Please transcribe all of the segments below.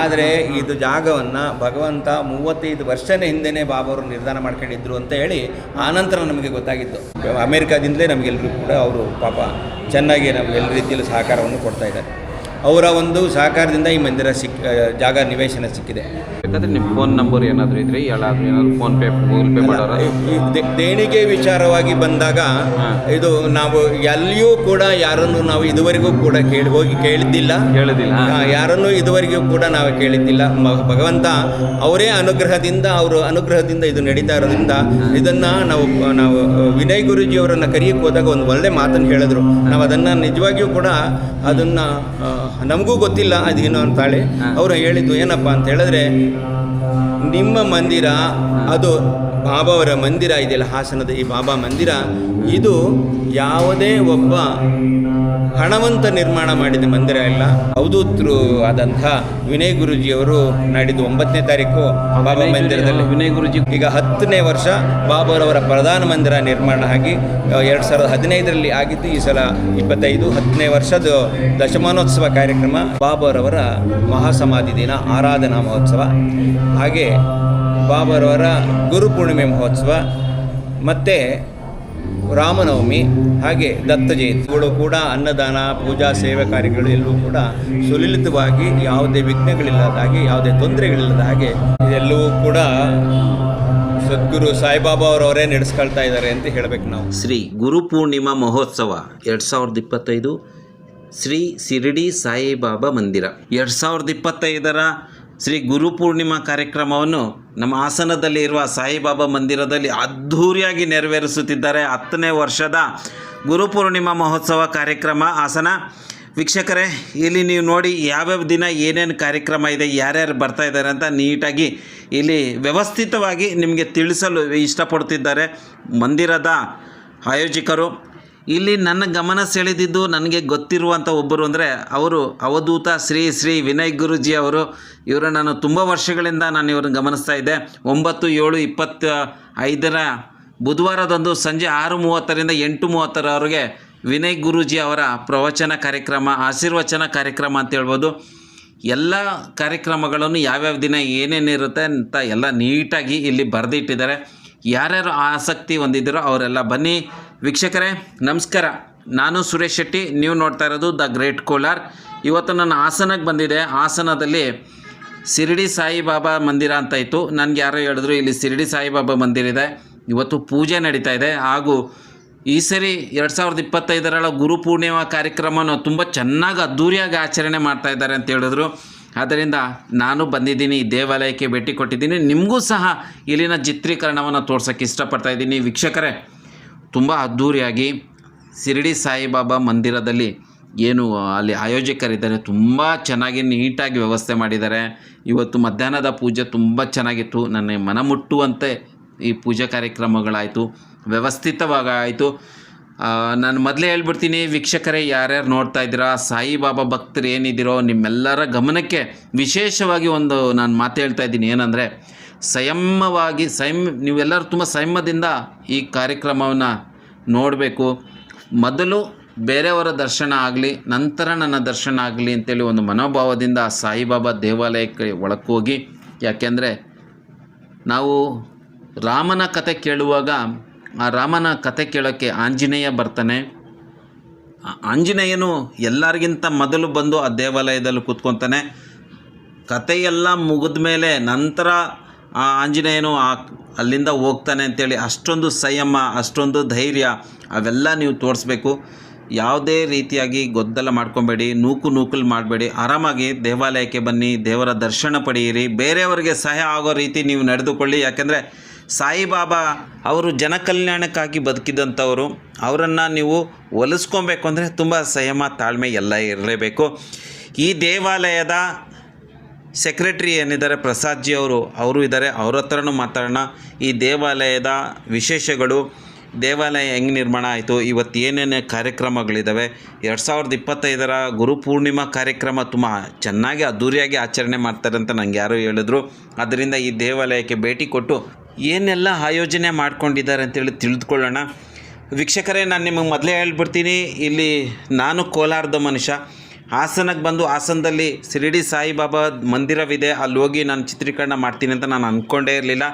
ಆದರೆ ಇದು ಜಾಗವನ್ನು ಭಗವಂತ ಮೂವತ್ತೈದು ವರ್ಷದ ಹಿಂದೆನೇ ಬಾಬಾವರು ನಿರ್ಧಾರ ಮಾಡ್ಕೊಂಡಿದ್ರು ಅಂತ ಹೇಳಿ ಆನಂತರ ನಮಗೆ ಗೊತ್ತಾಗಿತ್ತು. ಅಮೇರಿಕಾದಿಂದಲೇ ನಮಗೆಲ್ಲರೂ ಕೂಡ ಅವರು ಪಾಪ ಚೆನ್ನಾಗಿ ನಮಗೆ ಎಲ್ಲ ರೀತಿಯಲ್ಲೂ ಸಹಕಾರವನ್ನು ಕೊಡ್ತಾ ಇದ್ದಾರೆ. ಅವರ ಒಂದು ಸಹಕಾರದಿಂದ ಈ ಮಂದಿರ ಸಿಕ್ ಜಾಗ ನಿವೇಶನ ಸಿಕ್ಕಿದೆ. ಬೇಕಾದ್ರೆ ನಿಮ್ಮ ಫೋನ್ ನಂಬರ್ ಏನಾದರೂ ಇದ್ರೆ ಯಾರಾದರೂ ಏನಾದರೂ ಫೋನ್ ಪೇ ಗೂಗಲ್ ಪೇ ಮಾಡೋರ? ಈ ದೆ- ದೇಣಿಗೆ ವಿಚಾರವಾಗಿ ಬಂದಾಗ ಇದು ನಾವು ಎಲ್ಲಿಯೂ ಕೂಡ ಯಾರನ್ನು ನಾವು ಇದುವರೆಗೂ ಕೂಡ ಕೇಳಿ ಹೋಗಿ ಕೇಳಿದ್ದಿಲ್ಲ. ಕೇಳೋದಿಲ್ಲ ಯಾರನ್ನು ಯಾರನ್ನೂ ಇದುವರೆಗೂ ಕೂಡ ನಾವು ಕೇಳಿದ್ದಿಲ್ಲ. ಮ- ಭಗವಂತ ಅವರೇ ಅನುಗ್ರಹದಿಂದ ಅವರು ಅನುಗ್ರಹದಿಂದ ಇದು ನಡೀತಾ ಇರೋದ್ರಿಂದ ಇದನ್ನ ನಾವು ನಾವು ವಿನಯ್ ಗುರುಜಿ ಅವರನ್ನು ಕರೆಯಕ್ಕೆ ಹೋದಾಗ ಒಂದು ಒಳ್ಳೆ ಮಾತನ್ನು ಹೇಳಿದ್ರು. ನಾವು ಅದನ್ನ ನಿಜವಾಗಿಯೂ ಕೂಡ ಅದನ್ನ ಆ, ನಮಗೂ ಗೊತ್ತಿಲ್ಲ ಅದೇನು ಅಂತಾಳೆ ಅವರು ಹೇಳಿದ್ದು ಏನಪ್ಪ ಅಂತ ಹೇಳಿದ್ರೆ ನಿಮ್ಮ ಮಂದಿರ ಅದು ಬಾಬಾವರ ಮಂದಿರ ಇದೆಯಲ್ಲ ಹಾಸನದ ಈ ಬಾಬಾ ಮಂದಿರ ಇದು ಯಾವುದೇ ಒಬ್ಬ ಹಣವಂತ ನಿರ್ಮಾಣ ಮಾಡಿದ ಮಂದಿರ ಎಲ್ಲ. ಅವಧೂತರು ಆದಂತಹ ವಿನಯ್ ಗುರುಜಿಯವರು ನಾಡಿದ್ದು ಒಂಬತ್ತನೇ ತಾರೀಕು ಬಾಬಾ ಮಂದಿರದಲ್ಲಿ. ವಿನಯ್ ಗುರುಜಿ? ಈಗ ಹತ್ತನೇ ವರ್ಷ ಬಾಬಾರವರ ಪ್ರಧಾನ ಮಂದಿರ ನಿರ್ಮಾಣ ಆಗಿ ಎರಡು ಸಾವಿರದ ಹದಿನೈದರಲ್ಲಿ ಆಗಿದ್ದು ಈ ಸಲ ಇಪ್ಪತ್ತೈದು ಹತ್ತನೇ ವರ್ಷದ ದಶಮಾನೋತ್ಸವ ಕಾರ್ಯಕ್ರಮ ಬಾಬಾರವರ ಮಹಾಸಮಾಧಿ ದಿನ ಆರಾಧನಾ ಮಹೋತ್ಸವ. ಹಾಗೆ ಬಾಬಾರವರ ಗುರುಪೂರ್ಣಿಮೆ ಮಹೋತ್ಸವ ಮತ್ತು ರಾಮನವಮಿ, ಹಾಗೆ ದತ್ತ ಜಯಂತಿಗಳು ಕೂಡ ಅನ್ನದಾನ, ಪೂಜಾ, ಸೇವೆ ಕಾರ್ಯಗಳು ಎಲ್ಲವೂ ಕೂಡ ಸುಲಲಿತವಾಗಿ ಯಾವುದೇ ವಿಘ್ನಗಳಿಲ್ಲದ ಹಾಗೆ, ಯಾವುದೇ ತೊಂದರೆಗಳಿಲ್ಲದ ಹಾಗೆ ಇದೆಲ್ಲವೂ ಕೂಡ ಸದ್ಗುರು ಸಾಯಿಬಾಬಾ ಅವರವರೇ ನಡೆಸ್ಕೊಳ್ತಾ ಇದ್ದಾರೆ ಅಂತ ಹೇಳಬೇಕು ನಾವು. ಶ್ರೀ ಗುರುಪೂರ್ಣಿಮಾ ಮಹೋತ್ಸವ ಎರಡು ಸಾವಿರದ ಇಪ್ಪತ್ತೈದು ಶ್ರೀ ಶಿರಡಿ ಸಾಯಿಬಾಬಾ ಮಂದಿರ. ಎರಡು ಸಾವಿರದ ಇಪ್ಪತ್ತೈದರ ಶ್ರೀ ಗುರು ಪೂರ್ಣಿಮಾ ಕಾರ್ಯಕ್ರಮವನ್ನು ನಮ್ಮ ಹಾಸನದಲ್ಲಿ ಇರುವ ಸಾಯಿಬಾಬಾ ಮಂದಿರದಲ್ಲಿ ಅದ್ಧೂರಿಯಾಗಿ ನೆರವೇರಿಸುತ್ತಿದ್ದಾರೆ. ಹತ್ತನೇ ವರ್ಷದ ಗುರುಪೂರ್ಣಿಮಾ ಮಹೋತ್ಸವ ಕಾರ್ಯಕ್ರಮ ಹಾಸನ ವೀಕ್ಷಕರೇ, ಇಲ್ಲಿ ನೀವು ನೋಡಿ ಯಾವ್ಯಾವ ದಿನ ಏನೇನು ಕಾರ್ಯಕ್ರಮ ಇದೆ, ಯಾರ್ಯಾರು ಬರ್ತಾ ಇದ್ದಾರೆ ಅಂತ ನೀಟಾಗಿ ಇಲ್ಲಿ ವ್ಯವಸ್ಥಿತವಾಗಿ ನಿಮಗೆ ತಿಳಿಸಲು ಇಷ್ಟಪಡ್ತಿದ್ದಾರೆ. ಮಂದಿರದ ಆಯೋಜಕರು ಇಲ್ಲಿ ನನ್ನ ಗಮನ ಸೆಳೆದಿದ್ದು ನನಗೆ ಗೊತ್ತಿರುವಂಥ ಒಬ್ಬರು ಅಂದರೆ ಅವರು ಅವಧೂತ ಶ್ರೀ ಶ್ರೀ ವಿನಯ್ ಗುರುಜಿ ಅವರು. ಇವರು ನಾನು ತುಂಬ ವರ್ಷಗಳಿಂದ ನಾನು ಇವ್ರನ್ನ ಗಮನಿಸ್ತಾ ಇದ್ದೆ. ಒಂಬತ್ತು ಏಳು ಇಪ್ಪತ್ತ ಐದರ ಬುಧವಾರದಂದು ಸಂಜೆ ಆರು ಮೂವತ್ತರಿಂದ ಎಂಟು ಮೂವತ್ತರವರೆಗೆ ವಿನಯ್ ಗುರೂಜಿ ಅವರ ಪ್ರವಚನ ಕಾರ್ಯಕ್ರಮ, ಆಶೀರ್ವಚನ ಕಾರ್ಯಕ್ರಮ ಅಂತ ಹೇಳ್ಬೋದು. ಎಲ್ಲ ಕಾರ್ಯಕ್ರಮಗಳನ್ನು ಯಾವ್ಯಾವ ದಿನ ಏನೇನಿರುತ್ತೆ ಅಂತ ಎಲ್ಲ ನೀಟಾಗಿ ಇಲ್ಲಿ ಬರೆದಿಟ್ಟಿದ್ದಾರೆ. ಯಾರ್ಯಾರು ಆಸಕ್ತಿ ಹೊಂದಿದ್ದೀರೋ ಅವರೆಲ್ಲ ಬನ್ನಿ. ವೀಕ್ಷಕರೇ, ನಮಸ್ಕಾರ. ನಾನು ಸುರೇಶ್ ಶೆಟ್ಟಿ. ನೀವು ನೋಡ್ತಾ ಇರೋದು ದ ಗ್ರೇಟ್ ಕೋಲಾರ್. ಇವತ್ತು ನಾನು ಹಾಸನಕ್ಕೆ ಬಂದಿದೆ. ಹಾಸನದಲ್ಲಿ ಶಿರಡಿ ಸಾಯಿಬಾಬಾ ಮಂದಿರ ಅಂತ ಇತ್ತು. ನನಗೆ ಯಾರೋ ಹೇಳಿದ್ರು, ಇಲ್ಲಿ ಶಿರಡಿ ಸಾಯಿಬಾಬಾ ಮಂದಿರ ಇದೆ. ಇವತ್ತು ಪೂಜೆ ನಡೀತಾ ಇದೆ. ಹಾಗೂ ಈ ಸರಿ ಎರಡು ಸಾವಿರದ ಇಪ್ಪತ್ತೈದರಳ ಗುರು ಪೂರ್ಣಿಮಾ ಕಾರ್ಯಕ್ರಮನ ತುಂಬ ಚೆನ್ನಾಗಿ, ಅದ್ದೂರಿಯಾಗಿ ಆಚರಣೆ ಮಾಡ್ತಾ ಇದ್ದಾರೆ ಅಂತ ಹೇಳಿದ್ರು. ಆದ್ದರಿಂದ ನಾನು ಬಂದಿದ್ದೀನಿ, ಈ ದೇವಾಲಯಕ್ಕೆ ಭೇಟಿ ಕೊಟ್ಟಿದ್ದೀನಿ. ನಿಮಗೂ ಸಹ ಇಲ್ಲಿನ ಚಿತ್ರೀಕರಣವನ್ನು ತೋರ್ಸೋಕ್ಕೆ ಇಷ್ಟಪಡ್ತಾ ಇದ್ದೀನಿ. ವೀಕ್ಷಕರೇ ತುಂಬ ಅದ್ಧೂರಿಯಾಗಿ ಶಿರಡಿ ಸಾಯಿಬಾಬಾ ಮಂದಿರದಲ್ಲಿ ಏನು ಅಲ್ಲಿ ಆಯೋಜಕರಿದ್ದಾರೆ. ತುಂಬ ಚೆನ್ನಾಗಿ ನೀಟಾಗಿ ವ್ಯವಸ್ಥೆ ಮಾಡಿದ್ದಾರೆ. ಇವತ್ತು ಮಧ್ಯಾಹ್ನದ ಪೂಜೆ ತುಂಬ ಚೆನ್ನಾಗಿತ್ತು. ನನ್ನ ಮನ ಮುಟ್ಟುವಂತೆ ಈ ಪೂಜಾ ಕಾರ್ಯಕ್ರಮಗಳಾಯಿತು. ವ್ಯವಸ್ಥಿತವಾಗಿ ಆಯಿತು ನಾನು ಮೊದಲೇ ಹೇಳ್ಬಿಡ್ತೀನಿ, ವೀಕ್ಷಕರೇ, ಯಾರ್ಯಾರು ನೋಡ್ತಾ ಇದ್ದೀರಾ, ಸಾಯಿಬಾಬಾ ಭಕ್ತರು ಏನಿದ್ದೀರೋ ನಿಮ್ಮೆಲ್ಲರ ಗಮನಕ್ಕೆ ವಿಶೇಷವಾಗಿ ಒಂದು ನಾನು ಮಾತು ಹೇಳ್ತಾ ಇದ್ದೀನಿ ಏನಂದರೆ ಸಂಯಮವಾಗಿ ಸಂಯಮ, ನೀವೆಲ್ಲರೂ ತುಂಬ ಸಂಯಮದಿಂದ ಈ ಕಾರ್ಯಕ್ರಮವನ್ನು ನೋಡಬೇಕು. ಮೊದಲು ಬೇರೆಯವರ ದರ್ಶನ ಆಗಲಿ, ನಂತರ ನನ್ನ ದರ್ಶನ ಆಗಲಿ ಅಂತೇಳಿ ಒಂದು ಮನೋಭಾವದಿಂದ ಸಾಯಿಬಾಬಾ ದೇವಾಲಯಕ್ಕೆ ಒಳಕ್ಕೋಗಿ ಯಾಕೆಂದರೆ ನಾವು ರಾಮನ ಕತೆ ಕೇಳುವಾಗ, ಆ ರಾಮನ ಕತೆ ಕೇಳೋಕ್ಕೆ ಆಂಜನೇಯ ಬರ್ತಾನೆ. ಆಂಜನೇಯನು ಎಲ್ಲರಿಗಿಂತ ಮೊದಲು ಬಂದು ಆ ದೇವಾಲಯದಲ್ಲಿ ಕೂತ್ಕೊತಾನೆ. ಕಥೆಯೆಲ್ಲ ಮುಗಿದ ಮೇಲೆ ನಂತರ ಆ ಆಂಜನೇಯನು ಆ ಅಲ್ಲಿಂದ ಹೋಗ್ತಾನೆ ಅಂತೇಳಿ ಅಷ್ಟೊಂದು ಸಂಯಮ, ಅಷ್ಟೊಂದು ಧೈರ್ಯ, ಅವೆಲ್ಲ ನೀವು ತೋರಿಸ್ಬೇಕು. ಯಾವುದೇ ರೀತಿಯಾಗಿ ಗೊದ್ದಲ ಮಾಡ್ಕೊಬೇಡಿ, ನೂಕು ನೂಕಲು ಮಾಡಬೇಡಿ. ಆರಾಮಾಗಿ ದೇವಾಲಯಕ್ಕೆ ಬನ್ನಿ, ದೇವರ ದರ್ಶನ ಪಡೆಯಿರಿ. ಬೇರೆಯವರಿಗೆ ಸಹಾಯ ಆಗೋ ರೀತಿ ನೀವು ನಡೆದುಕೊಳ್ಳಿ. ಯಾಕೆಂದರೆ ಸಾಯಿಬಾಬಾ ಅವರು ಜನಕಲ್ಯಾಣಕ್ಕಾಗಿ ಬದುಕಿದಂಥವರು. ಅವರನ್ನು ನೀವು ಒಲಿಸ್ಕೊಬೇಕು ಅಂದರೆ ತುಂಬ ಸಂಯಮ, ತಾಳ್ಮೆ ಎಲ್ಲ ಇರಲೇಬೇಕು. ಈ ದೇವಾಲಯದ ಸೆಕ್ರೆಟ್ರಿ ಏನಿದ್ದಾರೆ? ಪ್ರಸಾದ್ಜಿ ಅವರು ಅವರು ಇದ್ದಾರೆ. ಅವ್ರ ಹತ್ರನೂ ಮಾತಾಡೋಣ. ಈ ದೇವಾಲಯದ ವಿಶೇಷಗಳು, ದೇವಾಲಯ ಹೆಂಗೆ ನಿರ್ಮಾಣ ಆಯಿತು, ಇವತ್ತು ಏನೇನು ಕಾರ್ಯಕ್ರಮಗಳಿದ್ದಾವೆ ಎರಡು ಸಾವಿರದ ಇಪ್ಪತ್ತೈದರ ಗುರುಪೂರ್ಣಿಮಾ ಕಾರ್ಯಕ್ರಮ ತುಂಬ ಚೆನ್ನಾಗಿ ಅದ್ಧೂರಿಯಾಗಿ ಆಚರಣೆ ಮಾಡ್ತಾರೆ ಅಂತ ನಂಗೆ ಯಾರೋ ಹೇಳಿದ್ರು. ಅದರಿಂದ ಈ ದೇವಾಲಯಕ್ಕೆ ಭೇಟಿ ಕೊಟ್ಟು ಏನೆಲ್ಲ ಆಯೋಜನೆ ಮಾಡ್ಕೊಂಡಿದ್ದಾರೆ ಅಂತೇಳಿ ತಿಳಿದುಕೊಳ್ಳೋಣ. ವೀಕ್ಷಕರೇ, ನಾನು ನಿಮಗೆ ಮೊದಲೇ ಹೇಳ್ಬಿಡ್ತೀನಿ. ಇಲ್ಲಿ ನಾನು ಕೋಲಾರದ ಮನುಷ್ಯ. ಹಾಸನಕ್ಕೆ ಬಂದು ಹಾಸನದಲ್ಲಿ ಶಿರಡಿ ಸಾಯಿಬಾಬಾ ಮಂದಿರವಿದೆ. ಅಲ್ಲಿ ಹೋಗಿ ನಾನು ಚಿತ್ರೀಕರಣ ಮಾಡ್ತೀನಿ ಅಂತ ನಾನು ಅಂದ್ಕೊಂಡೇ ಇರಲಿಲ್ಲ.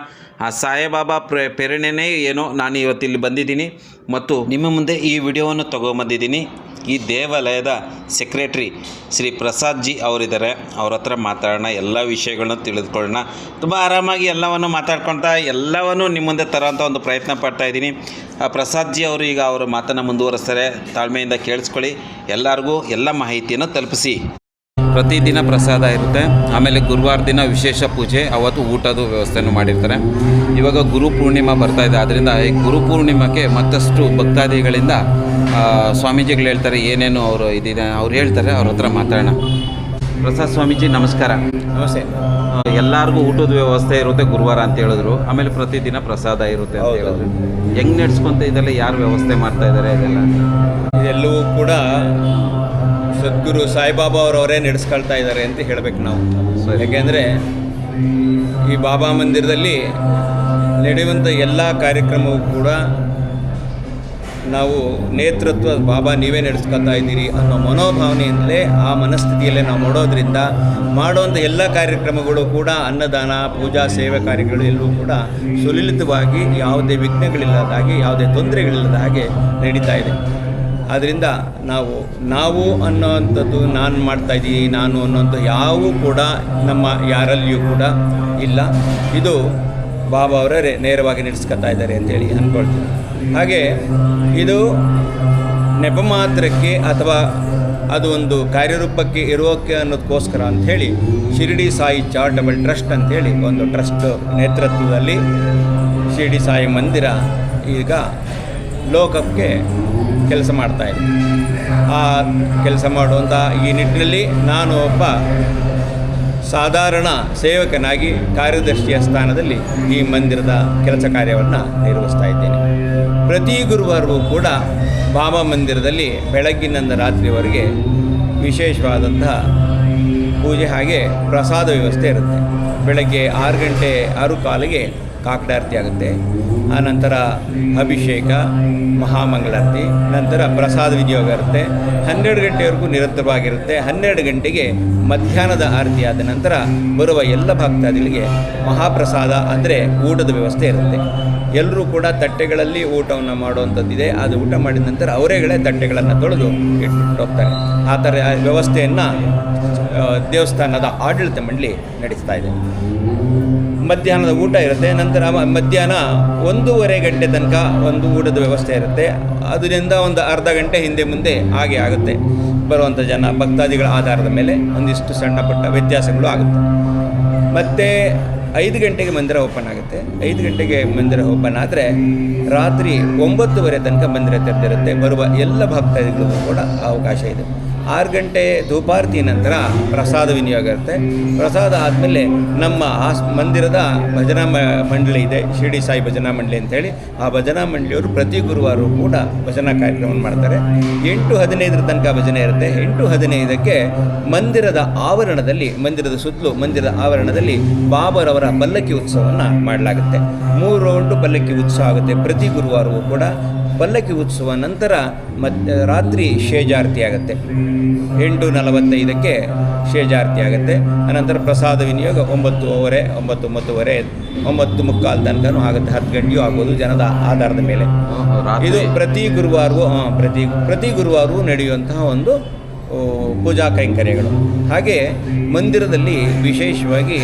ಆ ಸಾಯಿಬಾಬಾ ಪ್ರೆ, ಪ್ರೇರಣೆನೇ ಏನೋ ನಾನು ಇವತ್ತಿಲ್ಲಿ ಬಂದಿದ್ದೀನಿ. ಮತ್ತು ನಿಮ್ಮ ಮುಂದೆ ಈ ವಿಡಿಯೋವನ್ನು ತೊಗೊಂಬಂದಿದ್ದೀನಿ ಈ ದೇವಾಲಯದ ಸೆಕ್ರೆಟ್ರಿ ಶ್ರೀ ಪ್ರಸಾದ್ ಜಿ ಅವರಿದ್ದಾರೆ. ಅವ್ರ ಹತ್ರ ಮಾತಾಡೋಣ, ಎಲ್ಲ ವಿಷಯಗಳನ್ನ ತಿಳಿದುಕೊಳ್ಳೋಣ. ತುಂಬ ಆರಾಮಾಗಿ ಎಲ್ಲವನ್ನು ಮಾತಾಡ್ಕೊಳ್ತಾ, ಎಲ್ಲವನ್ನು ನಿಮ್ಮ ಮುಂದೆ ತರೋಂಥ ಒಂದು ಪ್ರಯತ್ನ ಪಡ್ತಾ ಇದ್ದೀನಿ. ಪ್ರಸಾದ್ ಜಿ ಅವರು ಈಗ ಅವರ ಮಾತನ್ನು ಮುಂದುವರಿಸ್ತಾರೆ. ತಾಳ್ಮೆಯಿಂದ ಕೇಳಿಸ್ಕೊಳ್ಳಿ. ಎಲ್ಲರಿಗೂ ಎಲ್ಲ ಮಾಹಿತಿಯನ್ನು ತಲುಪಿಸಿ. ಪ್ರತಿದಿನ ಪ್ರಸಾದ ಇರುತ್ತೆ. ಆಮೇಲೆ ಗುರುವಾರ ದಿನ ವಿಶೇಷ ಪೂಜೆ ಅವತ್ತು ಊಟದ ವ್ಯವಸ್ಥೆಯನ್ನು ಮಾಡಿರ್ತಾರೆ. ಇವಾಗ ಗುರು ಪೂರ್ಣಿಮಾ ಬರ್ತಾ ಇದೆ. ಆದ್ದರಿಂದ ಈ ಗುರು ಪೂರ್ಣಿಮಾಕ್ಕೆ ಮತ್ತಷ್ಟು ಭಕ್ತಾದಿಗಳಿಂದ ಸ್ವಾಮೀಜಿಗಳು ಹೇಳ್ತಾರೆ ಏನೇನು ಅವರು ಇದಿದೆ ಅವ್ರು ಹೇಳ್ತಾರೆ ಅವ್ರ ಹತ್ರ ಮಾತಾಡೋಣ. ಪ್ರಸಾದ್ ಸ್ವಾಮೀಜಿ ನಮಸ್ಕಾರ. ನಮಸ್ತೆ. ಎಲ್ಲರಿಗೂ ಊಟದ ವ್ಯವಸ್ಥೆ ಇರುತ್ತೆ ಗುರುವಾರ ಅಂತ ಹೇಳಿದ್ರು. ಆಮೇಲೆ ಪ್ರತಿದಿನ ಪ್ರಸಾದ ಇರುತ್ತೆ ಅಂತ. ಹೇಳಿದ್ರು. ಹೆಂಗ್ ನಡ್ಸ್ಕೊಂತ ಇದೆಲ್ಲ ಯಾರು ವ್ಯವಸ್ಥೆ ಮಾಡ್ತಾ ಇದ್ದಾರೆ ಇದೆಲ್ಲ ಇದೆಲ್ಲವೂ ಕೂಡ ಸದ್ಗುರು ಸಾಯಿಬಾಬಾ ಅವರವರೇ ನಡೆಸ್ಕೊಳ್ತಾ ಇದ್ದಾರೆ ಅಂತ ಹೇಳಬೇಕು ನಾವು. ಯಾಕೆಂದರೆ ಈ ಬಾಬಾ ಮಂದಿರದಲ್ಲಿ ನಡೆಯುವಂಥ ಎಲ್ಲ ಕಾರ್ಯಕ್ರಮವೂ ಕೂಡ ನಾವು ನೇತೃತ್ವ ಬಾಬಾ ನೀವೇ ನಡೆಸ್ಕೊತಾ ಇದ್ದೀರಿ ಅನ್ನೋ ಮನೋಭಾವನೆಯಿಂದಲೇ ಆ ಮನಸ್ಥಿತಿಯಲ್ಲೇ ನಾವು ಮಾಡೋದ್ರಿಂದ ಮಾಡುವಂಥ ಎಲ್ಲ ಕಾರ್ಯಕ್ರಮಗಳು ಕೂಡ ಅನ್ನದಾನ, ಪೂಜಾ, ಸೇವೆ ಕಾರ್ಯಗಳು ಎಲ್ಲವೂ ಕೂಡ ಸುಲಲಿತವಾಗಿ ಯಾವುದೇ ವಿಘ್ನಗಳಿಲ್ಲದ ಹಾಗೆ, ಯಾವುದೇ ತೊಂದರೆಗಳಿಲ್ಲದ ಹಾಗೆ ನಡೀತಾ ಇದೆ ಆದ್ದರಿಂದ ನಾವು ನಾವು ಅನ್ನೋವಂಥದ್ದು ನಾನು ಮಾಡ್ತಾಯಿದ್ದೀನಿ ನಾನು ಅನ್ನೋಂಥ ಯಾವೂ ಕೂಡ ನಮ್ಮ ಯಾರಲ್ಲಿಯೂ ಕೂಡ ಇಲ್ಲ. ಇದು ಬಾಬಾ ಅವರೇ ನೇರವಾಗಿ ನಡೆಸ್ಕೊತಾ ಇದ್ದಾರೆ ಅಂತೇಳಿ ಅಂದ್ಕೊಳ್ತೀನಿ ಹಾಗೆ ಇದು ನೆಪ ಮಾತ್ರಕ್ಕೆ ಅಥವಾ ಅದು ಒಂದು ಕಾರ್ಯರೂಪಕ್ಕೆ ಇರೋಕ್ಕೆ ಅನ್ನೋದಕ್ಕೋಸ್ಕರ ಅಂಥೇಳಿ ಶಿರಡಿ ಸಾಯಿ ಚಾರಿಟಬಲ್ ಟ್ರಸ್ಟ್ ಅಂಥೇಳಿ ಒಂದು ಟ್ರಸ್ಟ್ ನೇತೃತ್ವದಲ್ಲಿ ಶಿರಡಿ ಸಾಯಿ ಮಂದಿರ ಈಗ ಲೋಕಕ್ಕೆ ಕೆಲಸ ಮಾಡ್ತಾ ಇದೆ ಆ ಕೆಲಸ ಮಾಡುವಂಥ ಈ ನಿಟ್ಟಿನಲ್ಲಿ ನಾನು ಒಬ್ಬ ಸಾಧಾರಣ ಸೇವಕನಾಗಿ ಕಾರ್ಯದರ್ಶಿಯ ಸ್ಥಾನದಲ್ಲಿ ಈ ಮಂದಿರದ ಕೆಲಸ ಕಾರ್ಯವನ್ನು ನಿರ್ವಹಿಸ್ತಾ ಇದ್ದೇನೆ. ಪ್ರತಿ ಗುರುವಾರವೂ ಕೂಡ ಬಾಬಾ ಮಂದಿರದಲ್ಲಿ ಬೆಳಗ್ಗಿನಿಂದ ರಾತ್ರಿವರೆಗೆ ವಿಶೇಷವಾದಂತಹ ಪೂಜೆ ಹಾಗೆ ಪ್ರಸಾದ ವ್ಯವಸ್ಥೆ ಇರುತ್ತೆ. ಬೆಳಗ್ಗೆ ಆರು ಗಂಟೆ ಆರು ಕಾಲಿಗೆ ಕಾಕಡಾರತಿ ಆಗುತ್ತೆ. ಆನಂತರ ಅಭಿಷೇಕ, ಮಹಾಮಂಗಳಾರತಿ, ನಂತರ ಪ್ರಸಾದ ವಿನಿಯೋಗ ಇರುತ್ತೆ. ಹನ್ನೆರಡು ಗಂಟೆವರೆಗೂ ನಿರಂತರವಾಗಿರುತ್ತೆ ಹನ್ನೆರಡು ಗಂಟೆಗೆ ಮಧ್ಯಾಹ್ನದ ಆರತಿ ಆದ ನಂತರ ಬರುವ ಎಲ್ಲ ಭಕ್ತಾದಿಗಳಿಗೆ ಮಹಾಪ್ರಸಾದ ಅಂದರೆ ಊಟದ ವ್ಯವಸ್ಥೆ ಇರುತ್ತೆ. ಎಲ್ಲರೂ ಕೂಡ ತಟ್ಟೆಗಳಲ್ಲಿ ಊಟವನ್ನು ಮಾಡುವಂಥದ್ದಿದೆ. ಅದು ಊಟ ಮಾಡಿದ ನಂತರ ಅವರೇಗಳೇ ತಟ್ಟೆಗಳನ್ನು ತೊಳೆದು ಇಟ್ಬಿಟ್ಟು ಹೋಗ್ತಾರೆ. ಆ ಥರ ವ್ಯವಸ್ಥೆಯನ್ನು ದೇವಸ್ಥಾನದ ಆಡಳಿತ ಮಂಡಳಿ ನಡೆಸ್ತಾ ಇದೆ. ಮಧ್ಯಾಹ್ನದ ಊಟ ಇರುತ್ತೆ, ನಂತರ ಮಧ್ಯಾಹ್ನ ಒಂದೂವರೆ ಗಂಟೆ ತನಕ ಒಂದು ಊಟದ ವ್ಯವಸ್ಥೆ ಇರುತ್ತೆ. ಅದರಿಂದ ಒಂದು ಅರ್ಧ ಗಂಟೆ ಹಿಂದೆ ಮುಂದೆ ಹಾಗೆ ಆಗುತ್ತೆ. ಬರುವಂಥ ಜನ, ಭಕ್ತಾದಿಗಳ ಆಧಾರದ ಮೇಲೆ ಒಂದಿಷ್ಟು ಸಣ್ಣ ಪುಟ್ಟ ವ್ಯತ್ಯಾಸಗಳು ಆಗುತ್ತೆ. ಮತ್ತು ಐದು ಗಂಟೆಗೆ ಮಂದಿರ ಓಪನ್ ಆಗುತ್ತೆ. ಐದು ಗಂಟೆಗೆ ಮಂದಿರ ಓಪನ್ ಆದರೆ ರಾತ್ರಿ ಒಂಬತ್ತುವರೆ ತನಕ ಮಂದಿರ ತೆರೆದಿರುತ್ತೆ. ಬರುವ ಎಲ್ಲ ಭಕ್ತಾದಿಗಳಿಗೂ ಕೂಡ ಅವಕಾಶ ಇದೆ. ಆರು ಗಂಟೆ ಧೂಪಾರತಿ ನಂತರ ಪ್ರಸಾದ ವಿನಿಯೋಗ ಇರುತ್ತೆ. ಪ್ರಸಾದ ಆದಮೇಲೆ ನಮ್ಮ ಆಸ್, ಮಂದಿರದ ಭಜನಾ ಮಂಡಳಿ ಇದೆ. ಶಿರಡಿ ಸಾಯಿ ಭಜನಾ ಮಂಡಳಿ ಅಂತೇಳಿ ಆ ಭಜನಾ ಮಂಡಳಿಯವರು ಪ್ರತಿ ಗುರುವಾರ ಕೂಡ ಭಜನಾ ಕಾರ್ಯಕ್ರಮವನ್ನು ಮಾಡ್ತಾರೆ. ಎಂಟು ಹದಿನೈದರ ತನಕ ಭಜನೆ ಇರುತ್ತೆ. ಎಂಟು ಹದಿನೈದಕ್ಕೆ ಮಂದಿರದ ಆವರಣದಲ್ಲಿ, ಮಂದಿರದ ಸುತ್ತಲೂ ಮಂದಿರದ ಆವರಣದಲ್ಲಿ ಬಾಬರವರ ಪಲ್ಲಕ್ಕಿ ಉತ್ಸವವನ್ನು ಮಾಡಲಾಗುತ್ತೆ. ಮೂರು ರೌಂಡು ಪಲ್ಲಕ್ಕಿ ಉತ್ಸವ ಆಗುತ್ತೆ. ಪ್ರತಿ ಗುರುವಾರವೂ ಕೂಡ ಪಲ್ಲಕ್ಕಿ ಉತ್ಸವ ನಂತರ ಮತ್ತೆ ರಾತ್ರಿ ಶೇಜಾರತಿ ಆಗುತ್ತೆ. ಎಂಟು ನಲವತ್ತೈದಕ್ಕೆ ಶೇಜಾರತಿ ಆಗುತ್ತೆ. ಅನಂತರ ಪ್ರಸಾದ ವಿನಿಯೋಗ ಒಂಬತ್ತುವರೆ ಒಂಬತ್ತು ಒಂಬತ್ತುವರೆ ಒಂಬತ್ತು ಮುಕ್ಕಾಲು ತನಕನೂ ಆಗುತ್ತೆ. ಹತ್ತು ಗಂಟೆಯೂ ಆಗ್ಬೋದು ಜನದ ಆಧಾರದ ಮೇಲೆ. ಇದು ಪ್ರತಿ ಗುರುವಾರವೂ ಪ್ರತಿ ಪ್ರತಿ ಗುರುವಾರವೂ ನಡೆಯುವಂತಹ ಒಂದು ಪೂಜಾ ಕೈಂಕರ್ಯಗಳು. ಹಾಗೆ ಮಂದಿರದಲ್ಲಿ ವಿಶೇಷವಾಗಿ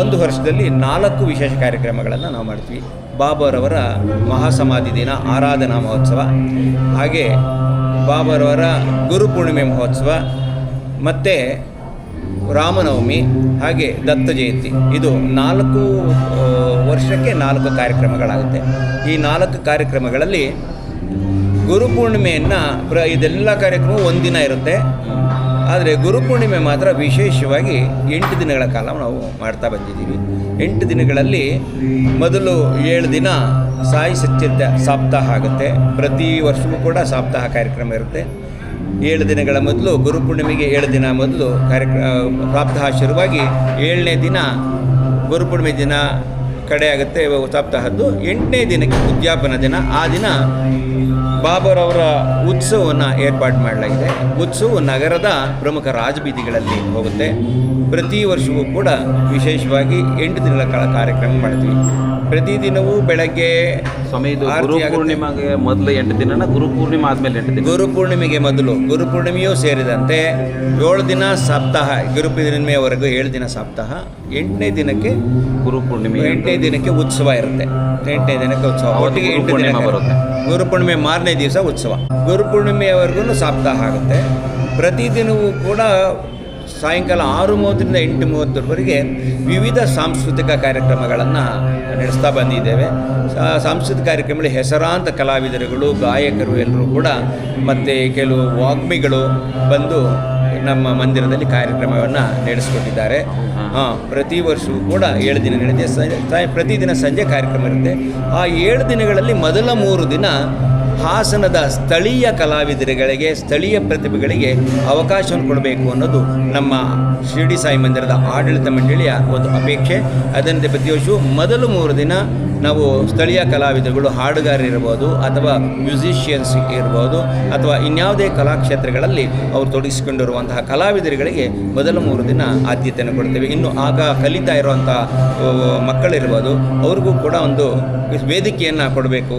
ಒಂದು ವರ್ಷದಲ್ಲಿ ನಾಲ್ಕು ವಿಶೇಷ ಕಾರ್ಯಕ್ರಮಗಳನ್ನು ನಾವು ಮಾಡ್ತೀವಿ. ಬಾಬರವರ ಮಹಾಸಮಾಧಿ ದಿನ, ಆರಾಧನಾ ಮಹೋತ್ಸವ, ಹಾಗೆ ಬಾಬರವರ ಗುರುಪೂರ್ಣಿಮೆ ಮಹೋತ್ಸವ, ಮತ್ತು ರಾಮನವಮಿ, ಹಾಗೆ ದತ್ತ ಜಯಂತಿ. ಇದು ನಾಲ್ಕು ವರ್ಷಕ್ಕೆ ನಾಲ್ಕು ಕಾರ್ಯಕ್ರಮಗಳಾಗುತ್ತೆ. ಈ ನಾಲ್ಕು ಕಾರ್ಯಕ್ರಮಗಳಲ್ಲಿ ಗುರುಪೂರ್ಣಿಮೆಯನ್ನು ಪ್ರ, ಇದೆಲ್ಲ ಕಾರ್ಯಕ್ರಮ ಒಂದಿನ ಇರುತ್ತೆ. ಆದರೆ ಗುರುಪೂರ್ಣಿಮೆ ಮಾತ್ರ ವಿಶೇಷವಾಗಿ ಎಂಟು ದಿನಗಳ ಕಾಲ ನಾವು ಮಾಡ್ತಾ ಬಂದಿದ್ದೀವಿ. ಎಂಟು ದಿನಗಳಲ್ಲಿ ಮೊದಲು ಏಳು ದಿನ ಸಾಯಿ ಸತ್ಯದ ಸಾಪ್ತಾಹ ಆಗುತ್ತೆ. ಪ್ರತಿ ವರ್ಷವೂ ಕೂಡ ಸಾಪ್ತಾಹ ಕಾರ್ಯಕ್ರಮ ಇರುತ್ತೆ. ಏಳು ದಿನಗಳ ಮೊದಲು ಗುರುಪೂರ್ಣಿಮೆಗೆ ಏಳು ದಿನ ಮೊದಲು ಕಾರ್ಯಕ್ರಮ ಸಪ್ತಾಹ ಶುರುವಾಗಿ ಏಳನೇ ದಿನ ಗುರುಪೂರ್ಣಿಮೆ ದಿನ ಕಡೆ ಆಗುತ್ತೆ ಸಪ್ತಾಹದ್ದು ಎಂಟನೇ ದಿನಕ್ಕೆ ಉದ್ಯಾಪನ ದಿನ. ಆ ದಿನ ಬಾಬರವರ ಉತ್ಸವವನ್ನು ಏರ್ಪಾಡು ಮಾಡಲಾಗಿದೆ. ಉತ್ಸವ ನಗರದ ಪ್ರಮುಖ ರಾಜಬೀದಿಗಳಲ್ಲಿ ಹೋಗುತ್ತೆ. ಪ್ರತಿ ವರ್ಷವೂ ಕೂಡ ವಿಶೇಷವಾಗಿ ಎಂಟು ದಿನಗಳ ಕಾಲ ಕಾರ್ಯಕ್ರಮ ಮಾಡ್ತೀವಿ. ಪ್ರತಿದಿನವೂ ಬೆಳಗ್ಗೆ. ಪೂರ್ಣಿಮೆಗೆ ಮೊದಲು ಎಂಟು ದಿನ ಗುರು ಪೂರ್ಣಿಮೆ ಆದಮೇಲೆ ಎಂಟು ದಿನ. ಗುರು ಪೂರ್ಣಿಮೆಗೆ ಮೊದಲು ಗುರು ಪೂರ್ಣಿಮೆಯೂ ಸೇರಿದಂತೆ ಏಳು ದಿನ ಸಪ್ತಾಹ ಗುರು ಪೂರ್ಣಿಮೆಯವರೆಗೂ ಏಳು ದಿನ ಸಪ್ತಾಹ ಎಂಟನೇ ದಿನಕ್ಕೆ ಗುರು ಪೂರ್ಣಿಮೆ ಎಂಟನೇ ದಿನಕ್ಕೆ ಉತ್ಸವ ಇರುತ್ತೆ. ಎಂಟನೇ ದಿನಕ್ಕೆ ಉತ್ಸವ. ಒಟ್ಟಿಗೆ ಎಂಟು ದಿನ ಬರುತ್ತೆ. ಗುರು ಪೂರ್ಣಿಮೆ ಮಾರನೇ ದಿವಸ ಉತ್ಸವ. ಗುರು ಪೂರ್ಣಿಮೆಯವರೆಗೂ ಸಪ್ತಾಹ ಆಗುತ್ತೆ. ಪ್ರತಿದಿನವೂ ಕೂಡ ಸಾಯಂಕಾಲ ಆರು ಮೂವತ್ತರಿಂದ ಎಂಟು ಮೂವತ್ತರವರೆಗೆ ವಿವಿಧ ಸಾಂಸ್ಕೃತಿಕ ಕಾರ್ಯಕ್ರಮಗಳನ್ನು ನಡೆಸ್ತಾ ಬಂದಿದ್ದೇವೆ. ಸಾಂಸ್ಕೃತಿಕ ಕಾರ್ಯಕ್ರಮದಲ್ಲಿ ಹೆಸರಾಂತ ಕಲಾವಿದರುಗಳು, ಗಾಯಕರು ಎಲ್ಲರೂ ಕೂಡ ಮತ್ತು ಕೆಲವು ವಾಗ್ಮಿಗಳು ಬಂದು ನಮ್ಮ ಮಂದಿರದಲ್ಲಿ ಕಾರ್ಯಕ್ರಮವನ್ನು ನಡೆಸಿಕೊಟ್ಟಿದ್ದಾರೆ. ಹಾಂ, ಪ್ರತಿ ವರ್ಷವೂ ಕೂಡ ಏಳು ದಿನ ನಡೆದಿದೆ ಸ- ಪ್ರತಿದಿನ ಸಂಜೆ ಕಾರ್ಯಕ್ರಮ ಇರುತ್ತೆ. ಆ ಏಳು ದಿನಗಳಲ್ಲಿ ಮೊದಲ ಮೂರು ದಿನ ಹಾಸನದ ಸ್ಥಳೀಯ ಕಲಾವಿದರುಗಳಿಗೆ, ಸ್ಥಳೀಯ ಪ್ರತಿಭೆಗಳಿಗೆ ಅವಕಾಶವನ್ನು ಕೊಡಬೇಕು ಅನ್ನೋದು ನಮ್ಮ ಶಿರಡಿ ಸಾಯಿ ಮಂದಿರದ ಆಡಳಿತ ಮಂಡಳಿಯ ಒಂದು ಅಪೇಕ್ಷೆ. ಅದರಂತೆ ಪ್ರತಿ ಮೊದಲು ಮೂರು ದಿನ ನಾವು ಸ್ಥಳೀಯ ಕಲಾವಿದರುಗಳು ಹಾಡುಗಾರರಿರ್ಬೋದು ಅಥವಾ ಮ್ಯೂಸಿಷಿಯನ್ಸ್ ಇರ್ಬೋದು ಅಥವಾ ಇನ್ಯಾವುದೇ ಕಲಾಕ್ಷೇತ್ರಗಳಲ್ಲಿ ಅವರು ತೊಡಗಿಸಿಕೊಂಡಿರುವಂತಹ ಕಲಾವಿದರುಗಳಿಗೆ ಮೊದಲ ಮೂರು ದಿನ ಆದ್ಯತೆಯನ್ನು ಕೊಡ್ತೇವೆ. ಇನ್ನು ಆಗ ಕಲಿತಾ ಇರುವಂಥ ಮಕ್ಕಳಿರ್ಬೋದು, ಅವ್ರಿಗೂ ಕೂಡ ಒಂದು ವೇದಿಕೆಯನ್ನು ಕೊಡಬೇಕು.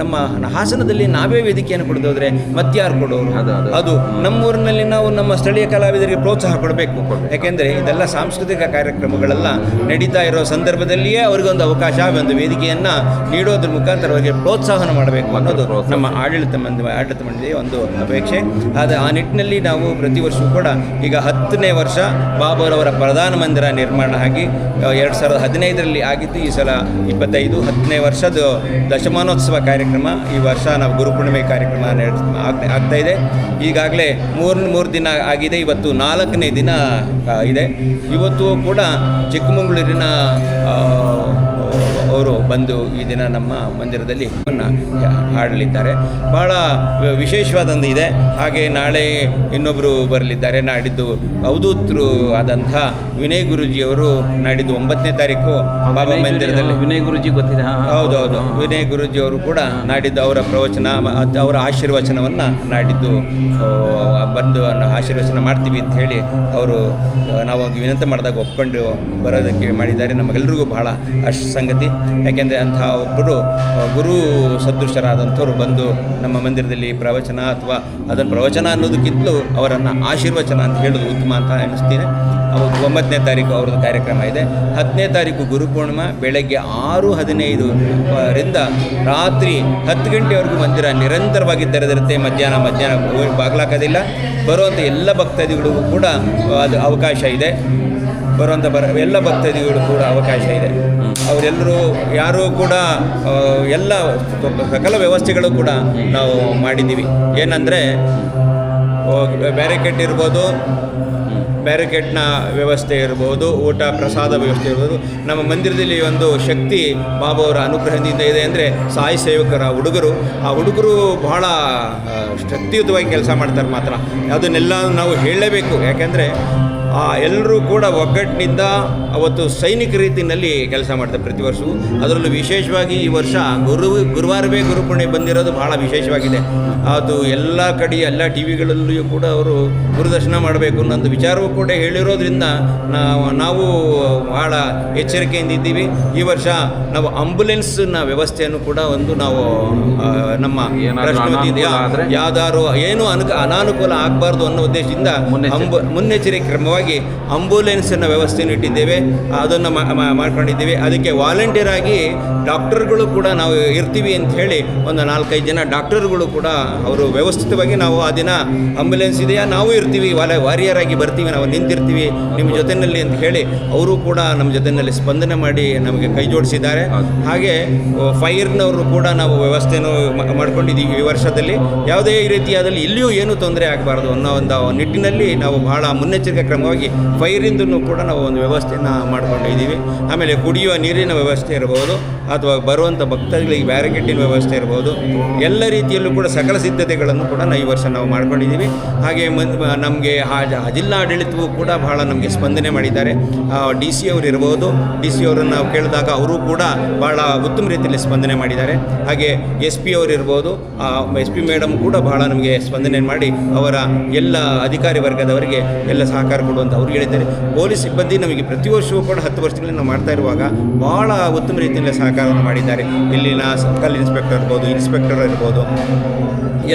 ನಮ್ಮ ನಮ್ಮ ಹಾಸನದಲ್ಲಿ ನಾವೇ ವೇದಿಕೆಯನ್ನು ಕೊಡೋದಾದ್ರೆ ಮತ್ಯಾರು ಕೊಡೋರು? ಅದು- ನಮ್ಮೂರಿನಲ್ಲಿ ನಾವು ನಮ್ಮ ಸ್ಥಳೀಯ ಕಲಾವಿದರಿಗೆ ಪ್ರೋತ್ಸಾಹ ಕೊಡಬೇಕು. ಯಾಕೆಂದರೆ ಇದೆಲ್ಲ ಸಾಂಸ್ಕೃತಿಕ ಕಾರ್ಯಕ್ರಮಗಳೆಲ್ಲ. ನಡೀತಾ ಇರೋ ಸಂದರ್ಭದಲ್ಲಿಯೇ ಅವರಿಗೊಂದು ಅವಕಾಶ ಒಂದು ವೇದಿಕೆಯನ್ನು ನೀಡೋದ್ರ ಮುಖಾಂತರ ಅವರಿಗೆ ಪ್ರೋತ್ಸಾಹನ ಮಾಡಬೇಕು ಅನ್ನೋದು ನಮ್ಮ ಆಡಳಿತ ಮಂದಿ ಆಡಳಿತ ಮಂಡಳಿಯ ಒಂದು ಅಪೇಕ್ಷೆ. ಆದ ಆ ನಿಟ್ಟಿನಲ್ಲಿ ನಾವು ಪ್ರತಿ ವರ್ಷವೂ ಕೂಡ ಈಗ ಹತ್ತನೇ ವರ್ಷ ಬಾಬುರವರ ಪ್ರಧಾನ ಮಂದಿರ ನಿರ್ಮಾಣ ಆಗಿ ಎರಡು ಸಾವಿರದ ಹದಿನೈದರಲ್ಲಿ ಆಗಿದ್ದು ಈ ಸಲ ಇಪ್ಪತ್ತೈದು. ಹತ್ತನೇ ವರ್ಷದ ದಶಮಾನೋತ್ಸವ ಕಾರ್ಯಕ್ರಮ ಈ ವರ್ಷ ನಾವು ಗುರುಪೂರ್ಣಿಮೆ ಕಾರ್ಯಕ್ರಮ ಆಗ್ತಾ ಇದೆ. ಈಗಾಗಲೇ ಮೂರು ಮೂರು ದಿನ ಆಗಿದೆ, ಇವತ್ತು ನಾಲ್ಕನೇ ದಿನ ಇದೆ. ಇವತ್ತು ಕೂಡ ಚಿಕ್ಕಮಗಳೂರಿನ ಅವರು ಬಂದು ಈ ದಿನ ನಮ್ಮ ಮಂದಿರದಲ್ಲಿ ಹಾಡಲಿದ್ದಾರೆ. ಬಹಳ ವಿಶೇಷವಾದಂದು ಇದೆ. ಹಾಗೆ ನಾಳೆ ಇನ್ನೊಬ್ಬರು ಬರಲಿದ್ದಾರೆ. ನಾಡಿದ್ದು ಅವಧೂತರು ಆದಂಥ ವಿನಯ್ ಗುರುಜಿಯವರು ನಾಡಿದ್ದು ಒಂಬತ್ತನೇ ತಾರೀಕು ಬಾಬಾ ಮಂದಿರದಲ್ಲಿ. ವಿನಯ್ ಗುರುಜಿ ಗೊತ್ತಿದೆ. ಹೌದು ಹೌದು ವಿನಯ್ ಗುರೂಜಿ ಅವರು ಕೂಡ ನಾಡಿದ್ದು ಅವರ ಪ್ರವಚನ ಅವರ ಆಶೀರ್ವಚನವನ್ನು ನಾಡಿದ್ದು ಬಂದು ಆಶೀರ್ವಚನ ಮಾಡ್ತೀವಿ ಅಂತ ಹೇಳಿ ಅವರು ನಾವು ವಿನಂತಿ ಮಾಡಿದಾಗ ಒಪ್ಕೊಂಡು ಬರೋದಕ್ಕೆ ಮಾಡಿದ್ದಾರೆ. ನಮಗೆಲ್ಲರಿಗೂ ಬಹಳ ಅಷ್ಟು ಸಂಗತಿ. ಯಾಕೆಂದರೆ ಅಂತಹ ಒಬ್ಬರು ಗುರು ಸದೃಶರಾದಂಥವ್ರು ಬಂದು ನಮ್ಮ ಮಂದಿರದಲ್ಲಿ ಪ್ರವಚನ ಅಥವಾ ಅದನ್ನು ಪ್ರವಚನ ಅನ್ನೋದಕ್ಕಿಂತಲೂ ಅವರನ್ನು ಆಶೀರ್ವಚನ ಅಂತ ಹೇಳೋದು ಉತ್ತಮ ಅಂತ ಅನ್ನಿಸ್ತೀನಿ ಅವರು ಒಂಬತ್ತನೇ ತಾರೀಕು ಅವ್ರದ್ದು ಕಾರ್ಯಕ್ರಮ ಇದೆ. ಹತ್ತನೇ ತಾರೀಕು ಗುರುಪೂರ್ಣಿಮಾ ಬೆಳಗ್ಗೆ ಆರು ಹದಿನೈದು ರಿಂದ ರಾತ್ರಿ ಹತ್ತು ಗಂಟೆವರೆಗೂ ಮಂದಿರ ನಿರಂತರವಾಗಿ ತೆರೆದಿರುತ್ತೆ. ಮಧ್ಯಾಹ್ನ ಮಧ್ಯಾಹ್ನ ಬಾಗ್ಲಾಕೋದಿಲ್ಲ. ಬರುವಂಥ ಎಲ್ಲ ಭಕ್ತಾದಿಗಳಿಗೂ ಕೂಡ ಅದು ಅವಕಾಶ ಇದೆ. ಬರುವಂಥ ಬರ ಎಲ್ಲ ಭಕ್ತಾದಿಗಳು ಕೂಡ ಅವಕಾಶ ಇದೆ. ಅವರೆಲ್ಲರೂ ಯಾರೂ ಕೂಡ ಎಲ್ಲ ಸಕಲ ವ್ಯವಸ್ಥೆಗಳು ಕೂಡ ನಾವು ಮಾಡಿದ್ದೀವಿ. ಏನಂದರೆ ಬ್ಯಾರಿಕೇಡ್ ಇರ್ಬೋದು, ಬ್ಯಾರಿಕೇಡ್ನ ವ್ಯವಸ್ಥೆ ಇರ್ಬೋದು, ಊಟ ಪ್ರಸಾದ ವ್ಯವಸ್ಥೆ ಇರ್ಬೋದು. ನಮ್ಮ ಮಂದಿರದಲ್ಲಿ ಒಂದು ಶಕ್ತಿ ಬಾಬಾ ಅವರ ಅನುಗ್ರಹದಿಂದ ಇದೆ ಅಂದರೆ ಸಾಯಿ ಸೇವಕರ ಹುಡುಗರು. ಆ ಹುಡುಗರು ಬಹಳ ಶಕ್ತಿಯುತವಾಗಿ ಕೆಲಸ ಮಾಡ್ತಾರೆ ಮಾತ್ರ. ಅದನ್ನೆಲ್ಲ ನಾವು ಹೇಳಲೇಬೇಕು. ಯಾಕೆಂದರೆ ಎಲ್ಲರೂ ಕೂಡ ಒಗ್ಗಟ್ಟಿನಿಂದ ಅವತ್ತು ಸೈನಿಕ ರೀತಿಯಲ್ಲಿ ಕೆಲಸ ಮಾಡ್ತಾರೆ ಪ್ರತಿ ವರ್ಷವೂ ಅದರಲ್ಲೂ ವಿಶೇಷವಾಗಿ ಈ ವರ್ಷ ಗುರು ಗುರುವಾರವೇ ಗುರುಪುಣೆ ಬಂದಿರೋದು ಬಹಳ ವಿಶೇಷವಾಗಿದೆ ಅದು ಎಲ್ಲ ಕಡೆ ಎಲ್ಲ ಟಿ ವಿಗಳಲ್ಲಿಯೂ ಕೂಡ ಅವರು ಗುರುದರ್ಶನ ಮಾಡಬೇಕು ಅನ್ನೋ ಒಂದು ವಿಚಾರವೂ ಕೂಡ ಹೇಳಿರೋದ್ರಿಂದ ನಾವು ನಾವು ಬಹಳ ಎಚ್ಚರಿಕೆಯಿಂದ ಇದ್ದೀವಿ ಈ ವರ್ಷ ನಾವು ಆಂಬುಲೆನ್ಸ್ನ ವ್ಯವಸ್ಥೆಯನ್ನು ಕೂಡ ಒಂದು ನಾವು ನಮ್ಮ? ಯಾವ್ದಾದ್ರು ಏನು ಅನುಕ ಅನಾನುಕೂಲ ಆಗಬಾರ್ದು ಅನ್ನೋ ಉದ್ದೇಶದಿಂದ ಮುನ್ನೆಚ್ಚರಿಕೆ. ಅಂಬು ಆಂಬ್ಯುಲೆನ್ಸನ್ನು ಆಂಬುಲೆನ್ಸನ್ನು ವ್ಯವಸ್ಥೆಯನ್ನು ಇಟ್ಟಿದ್ದೇವೆ, ಅದನ್ನು ಮಾಡ್ಕೊಂಡಿದ್ದೀವಿ. ಅದಕ್ಕೆ ವಾಲಂಟಿಯರ್ ಆಗಿ ಡಾಕ್ಟರ್ಗಳು ಕೂಡ ನಾವು ಇರ್ತೀವಿ ಅಂತ ಹೇಳಿ ಒಂದು ನಾಲ್ಕೈದು ಜನ ಡಾಕ್ಟರ್ಗಳು ಕೂಡ ಅವರು ವ್ಯವಸ್ಥಿತವಾಗಿ ನಾವು ಆ ದಿನ ಆಂಬುಲೆನ್ಸ್ ಇದೆಯಾ? ನಾವು ಇರ್ತೀವಿ, ವಾಲ, ವಾರಿಯರ್ ಆಗಿ ಬರ್ತೀವಿ, ನಾವು ನಿಂತಿರ್ತೀವಿ ನಿಮ್ಮ ಜೊತೆಯಲ್ಲಿ ಅಂತ ಹೇಳಿ ಅವರು ಕೂಡ ನಮ್ಮ ಜೊತೆಯಲ್ಲಿ ಸ್ಪಂದನೆ ಮಾಡಿ ನಮಗೆ ಕೈ ಜೋಡಿಸಿದ್ದಾರೆ. ಹಾಗೆ ಫೈರ್ನವರು ಕೂಡ ನಾವು ವ್ಯವಸ್ಥೆಯನ್ನು ಮಾಡ್ಕೊಂಡಿದ್ದೀವಿ ಈ ವರ್ಷದಲ್ಲಿ. ಯಾವುದೇ ರೀತಿಯಾದಲ್ಲಿ ಇಲ್ಲಿಯೂ ಏನೂ ತೊಂದರೆ ಆಗಬಾರ್ದು ಅನ್ನೋ ಒಂದು ನಿಟ್ಟಿನಲ್ಲಿ ನಾವು ಬಹಳ ಮುನ್ನೆಚ್ಚರಿಕೆ ಕ್ರಮ ಭಾಗವಾಗಿ ಫೈರಿಂದೂ ಕೂಡ ನಾವು ಒಂದು ವ್ಯವಸ್ಥೆಯನ್ನು ಮಾಡಿಕೊಂಡಿದ್ದೀವಿ. ಆಮೇಲೆ ಕುಡಿಯುವ ನೀರಿನ ವ್ಯವಸ್ಥೆ ಇರ್ಬೋದು, ಅಥವಾ ಬರುವಂಥ ಭಕ್ತರಿಗೆ ಬ್ಯಾರಿಕೇಟಿನ ವ್ಯವಸ್ಥೆ ಇರ್ಬೋದು. ಎಲ್ಲ ರೀತಿಯಲ್ಲೂ ಕೂಡ ಸಕಲ ಸಿದ್ಧತೆಗಳನ್ನು ಕೂಡ ನಾವು ಈ ವರ್ಷ ನಾವು ಮಾಡ್ಕೊಂಡಿದ್ದೀವಿ. ಹಾಗೆ ನಮಗೆ ಜಿಲ್ಲಾಡಳಿತವೂ ಕೂಡ ಬಹಳ ನಮಗೆ ಸ್ಪಂದನೆ ಮಾಡಿದ್ದಾರೆ. ಡಿ ಸಿ ಅವರು ಇರ್ಬೋದು, ಡಿ ಸಿ ಅವರನ್ನು ನಾವು ಕೇಳಿದಾಗ ಅವರು ಕೂಡ ಭಾಳ ಉತ್ತಮ ರೀತಿಯಲ್ಲಿ ಸ್ಪಂದನೆ ಮಾಡಿದ್ದಾರೆ. ಹಾಗೆ ಎಸ್ ಪಿ ಅವರು ಇರ್ಬೋದು ಎಸ್ ಪಿ ಮೇಡಮ್ ಕೂಡ ಬಹಳ ನಮಗೆ ಸ್ಪಂದನೆ ಮಾಡಿ ಅವರ ಎಲ್ಲ ಅಧಿಕಾರಿ ವರ್ಗದವರಿಗೆ ಎಲ್ಲ ಸಹಕಾರ ಕೊಡುವಂತ ಅವ್ರು ಹೇಳಿದ್ದಾರೆ. ಪೊಲೀಸ್ ಸಿಬ್ಬಂದಿ ನಮಗೆ ಪ್ರತಿ ವರ್ಷವೂ ಕೂಡ ಹತ್ತು ವರ್ಷಗಳಿಂದ ನಾವು ಮಾಡ್ತಾ ಇರುವಾಗ ಭಾಳ ಉತ್ತಮ ರೀತಿಯಲ್ಲಿ ಸಹಕಾರವನ್ನು ಮಾಡಿದ್ದಾರೆ. ಇಲ್ಲಿನ ಸರ್ಕಲ್ ಇನ್ಸ್ಪೆಕ್ಟರ್ ಇರ್ಬೋದು ಇನ್ಸ್ಪೆಕ್ಟರ್ ಇರ್ಬೋದು.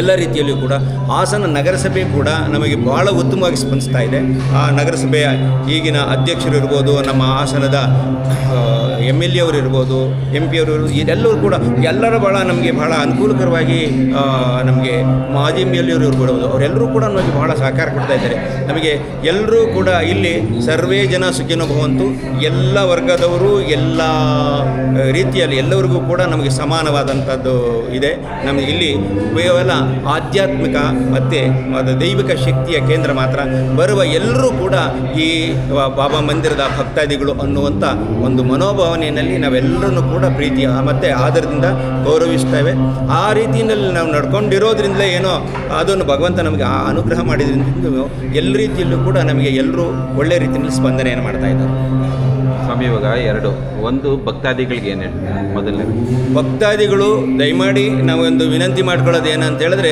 ಎಲ್ಲ ರೀತಿಯಲ್ಲಿಯೂ ಕೂಡ ಹಾಸನ ನಗರಸಭೆ ಕೂಡ ನಮಗೆ ಬಹಳ ಉತ್ತಮವಾಗಿ ಸ್ಪಂದಿಸ್ತಾ ಇದೆ. ಆ ನಗರಸಭೆಯ ಈಗಿನ ಅಧ್ಯಕ್ಷರು ಇರ್ಬೋದು, ನಮ್ಮ ಹಾಸನದ ಎಂ ಎಲ್ ಎ ಅವರು ಇರ್ಬೋದು ಎಂ ಪಿ ಅವರು ಇದೆಲ್ಲರೂ ಕೂಡ ಎಲ್ಲರೂ ಭಾಳ ನಮಗೆ ಬಹಳ ಅನುಕೂಲಕರವಾಗಿ ನಮಗೆ ಮಾಜಿ ಎಂ ಎಲ್ ಎವರು ಇರ್ಬೋದು, ಅವರೆಲ್ಲರೂ ಕೂಡ ನಮಗೆ ಬಹಳ ಸಹಕಾರ ಕೊಡ್ತಾ ಇದ್ದಾರೆ. ನಮಗೆ ಎಲ್ಲರೂ ಕೂಡ ಇಲ್ಲಿ ಸರ್ವೇ ಜನ ಸುಖಿನೋ ಭವಂತು, ಎಲ್ಲ ವರ್ಗದವರು, ಎಲ್ಲ ರೀತಿಯಲ್ಲಿ ಎಲ್ಲರಿಗೂ ಕೂಡ ನಮಗೆ ಸಮಾನವಾದಂಥದ್ದು ಇದೆ. ನಮಗೆ ಇಲ್ಲಿ ಕೇವಲ ಆಧ್ಯಾತ್ಮಿಕ ಮತ್ತು ಅದು ದೈವಿಕ ಶಕ್ತಿಯ ಕೇಂದ್ರ ಮಾತ್ರ. ಬರುವ ಎಲ್ಲರೂ ಕೂಡ ಈ ಬಾಬಾ ಮಂದಿರದ ಭಕ್ತಾದಿಗಳು ಅನ್ನುವಂಥ ಒಂದು ಮನೋಭಾವನೆಯಲ್ಲಿ ನಾವೆಲ್ಲರನ್ನು ಕೂಡ ಪ್ರೀತಿ ಮತ್ತು ಆದರದಿಂದ ಗೌರವಿಸ್ತೇವೆ ಆ ರೀತಿಯಲ್ಲಿ ನಾವು ನಡ್ಕೊಂಡಿರೋದ್ರಿಂದಲೇ ಏನೋ ಅದನ್ನು ಭಗವಂತ ನಮಗೆ ಆ ಅನುಗ್ರಹ ಮಾಡಿದ್ರಿಂದ ಎಲ್ಲ ರೀತಿಯಲ್ಲೂ ಕೂಡ ನಮಗೆ ಎಲ್ಲರೂ ಒಳ್ಳೆ ರೀತಿಯಲ್ಲಿ ಸ್ಪಂದನೆಯನ್ನು ಮಾಡ್ತಾ ಇದ್ದಾರೆ. ಸ್ವಾಮಿ ಇವಾಗ ಎರಡು. ಒಂದು ಭಕ್ತಾದಿಗಳಿಗೆ ಏನು ಮೊದಲನೇ. ಭಕ್ತಾದಿಗಳು, ದಯಮಾಡಿ ನಾವೊಂದು ವಿನಂತಿ ಮಾಡ್ಕೊಳ್ಳೋದು ಏನಂತ ಹೇಳಿದ್ರೆ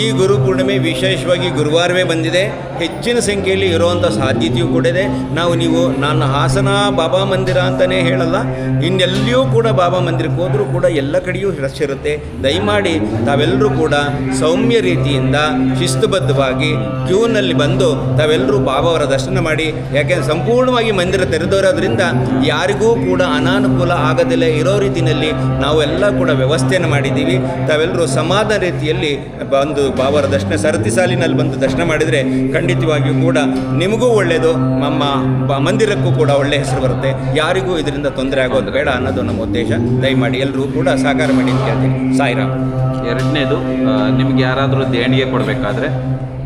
ಈ ಗುರು ಪೂರ್ಣಿಮೆ ವಿಶೇಷವಾಗಿ ಗುರುವಾರವೇ ಬಂದಿದೆ. ಹೆಚ್ಚಿನ ಸಂಖ್ಯೆಯಲ್ಲಿ ಇರುವಂಥ ಸಾಧ್ಯತೆಯೂ ಕೂಡ ಇದೆ. ನಾವು ನೀವು, ನಾನು ಹಾಸನ ಬಾಬಾ ಮಂದಿರ ಅಂತಲೇ ಹೇಳಲ್ಲ, ಇನ್ನೆಲ್ಲಿಯೂ ಕೂಡ ಬಾಬಾ ಮಂದಿರಕ್ಕೆ ಹೋದರೂ ಕೂಡ ಎಲ್ಲ ಕಡೆಯೂ ರಶ್ ಇರುತ್ತೆ. ದಯಮಾಡಿ ತಾವೆಲ್ಲರೂ ಕೂಡ ಸೌಮ್ಯ ರೀತಿಯಿಂದ ಶಿಸ್ತುಬದ್ಧವಾಗಿ ಕ್ಯೂನಲ್ಲಿ ಬಂದು ತಾವೆಲ್ಲರೂ ಬಾಬಾವರ ದರ್ಶನ ಮಾಡಿ. ಯಾಕೆಂದರೆ ಸಂಪೂರ್ಣವಾಗಿ ಮಂದಿರ ತೆರೆದಿರೋದ್ರಿಂದ ಯಾರಿಗೂ ಕೂಡ ಅನಾನುಕೂಲ ಆಗದಿಲ್ಲ. ಇರೋ ರೀತಿಯಲ್ಲಿ ನಾವೆಲ್ಲ ಕೂಡ ವ್ಯವಸ್ಥೆಯನ್ನು ಮಾಡಿದ್ದೀವಿ. ತಾವೆಲ್ಲರೂ ಸಮಾಧಾನ ರೀತಿಯಲ್ಲಿ ಬಂದು ಬಾವರ ದರ್ಶನ, ಸರತಿ ಸಾಲಿನಲ್ಲಿ ಬಂದು ದರ್ಶನ ಮಾಡಿದರೆ ಖಂಡಿತವಾಗಿಯೂ ಕೂಡ ನಿಮಗೂ ಒಳ್ಳೆಯದು ನಮ್ಮ ಮಂದಿರಕ್ಕೂ ಕೂಡ ಒಳ್ಳೆಯ ಹೆಸರು ಬರುತ್ತೆ. ಯಾರಿಗೂ ಇದರಿಂದ ತೊಂದರೆ ಆಗೋದು ಬೇಡ ಅನ್ನೋದು ನಮ್ಮ ಉದ್ದೇಶ. ದಯಮಾಡಿ ಎಲ್ಲರೂ ಕೂಡ ಸಹಕಾರ ಮಾಡಿ ಅಂತ ಕೇಳ್ತೀನಿ ಸಾಯಿರಾಮ್. ಎರಡನೇದು ನಿಮ್ಗೆ ಯಾರಾದರೂ ದೇಣಿಗೆ ಕೊಡಬೇಕಾದ್ರೆ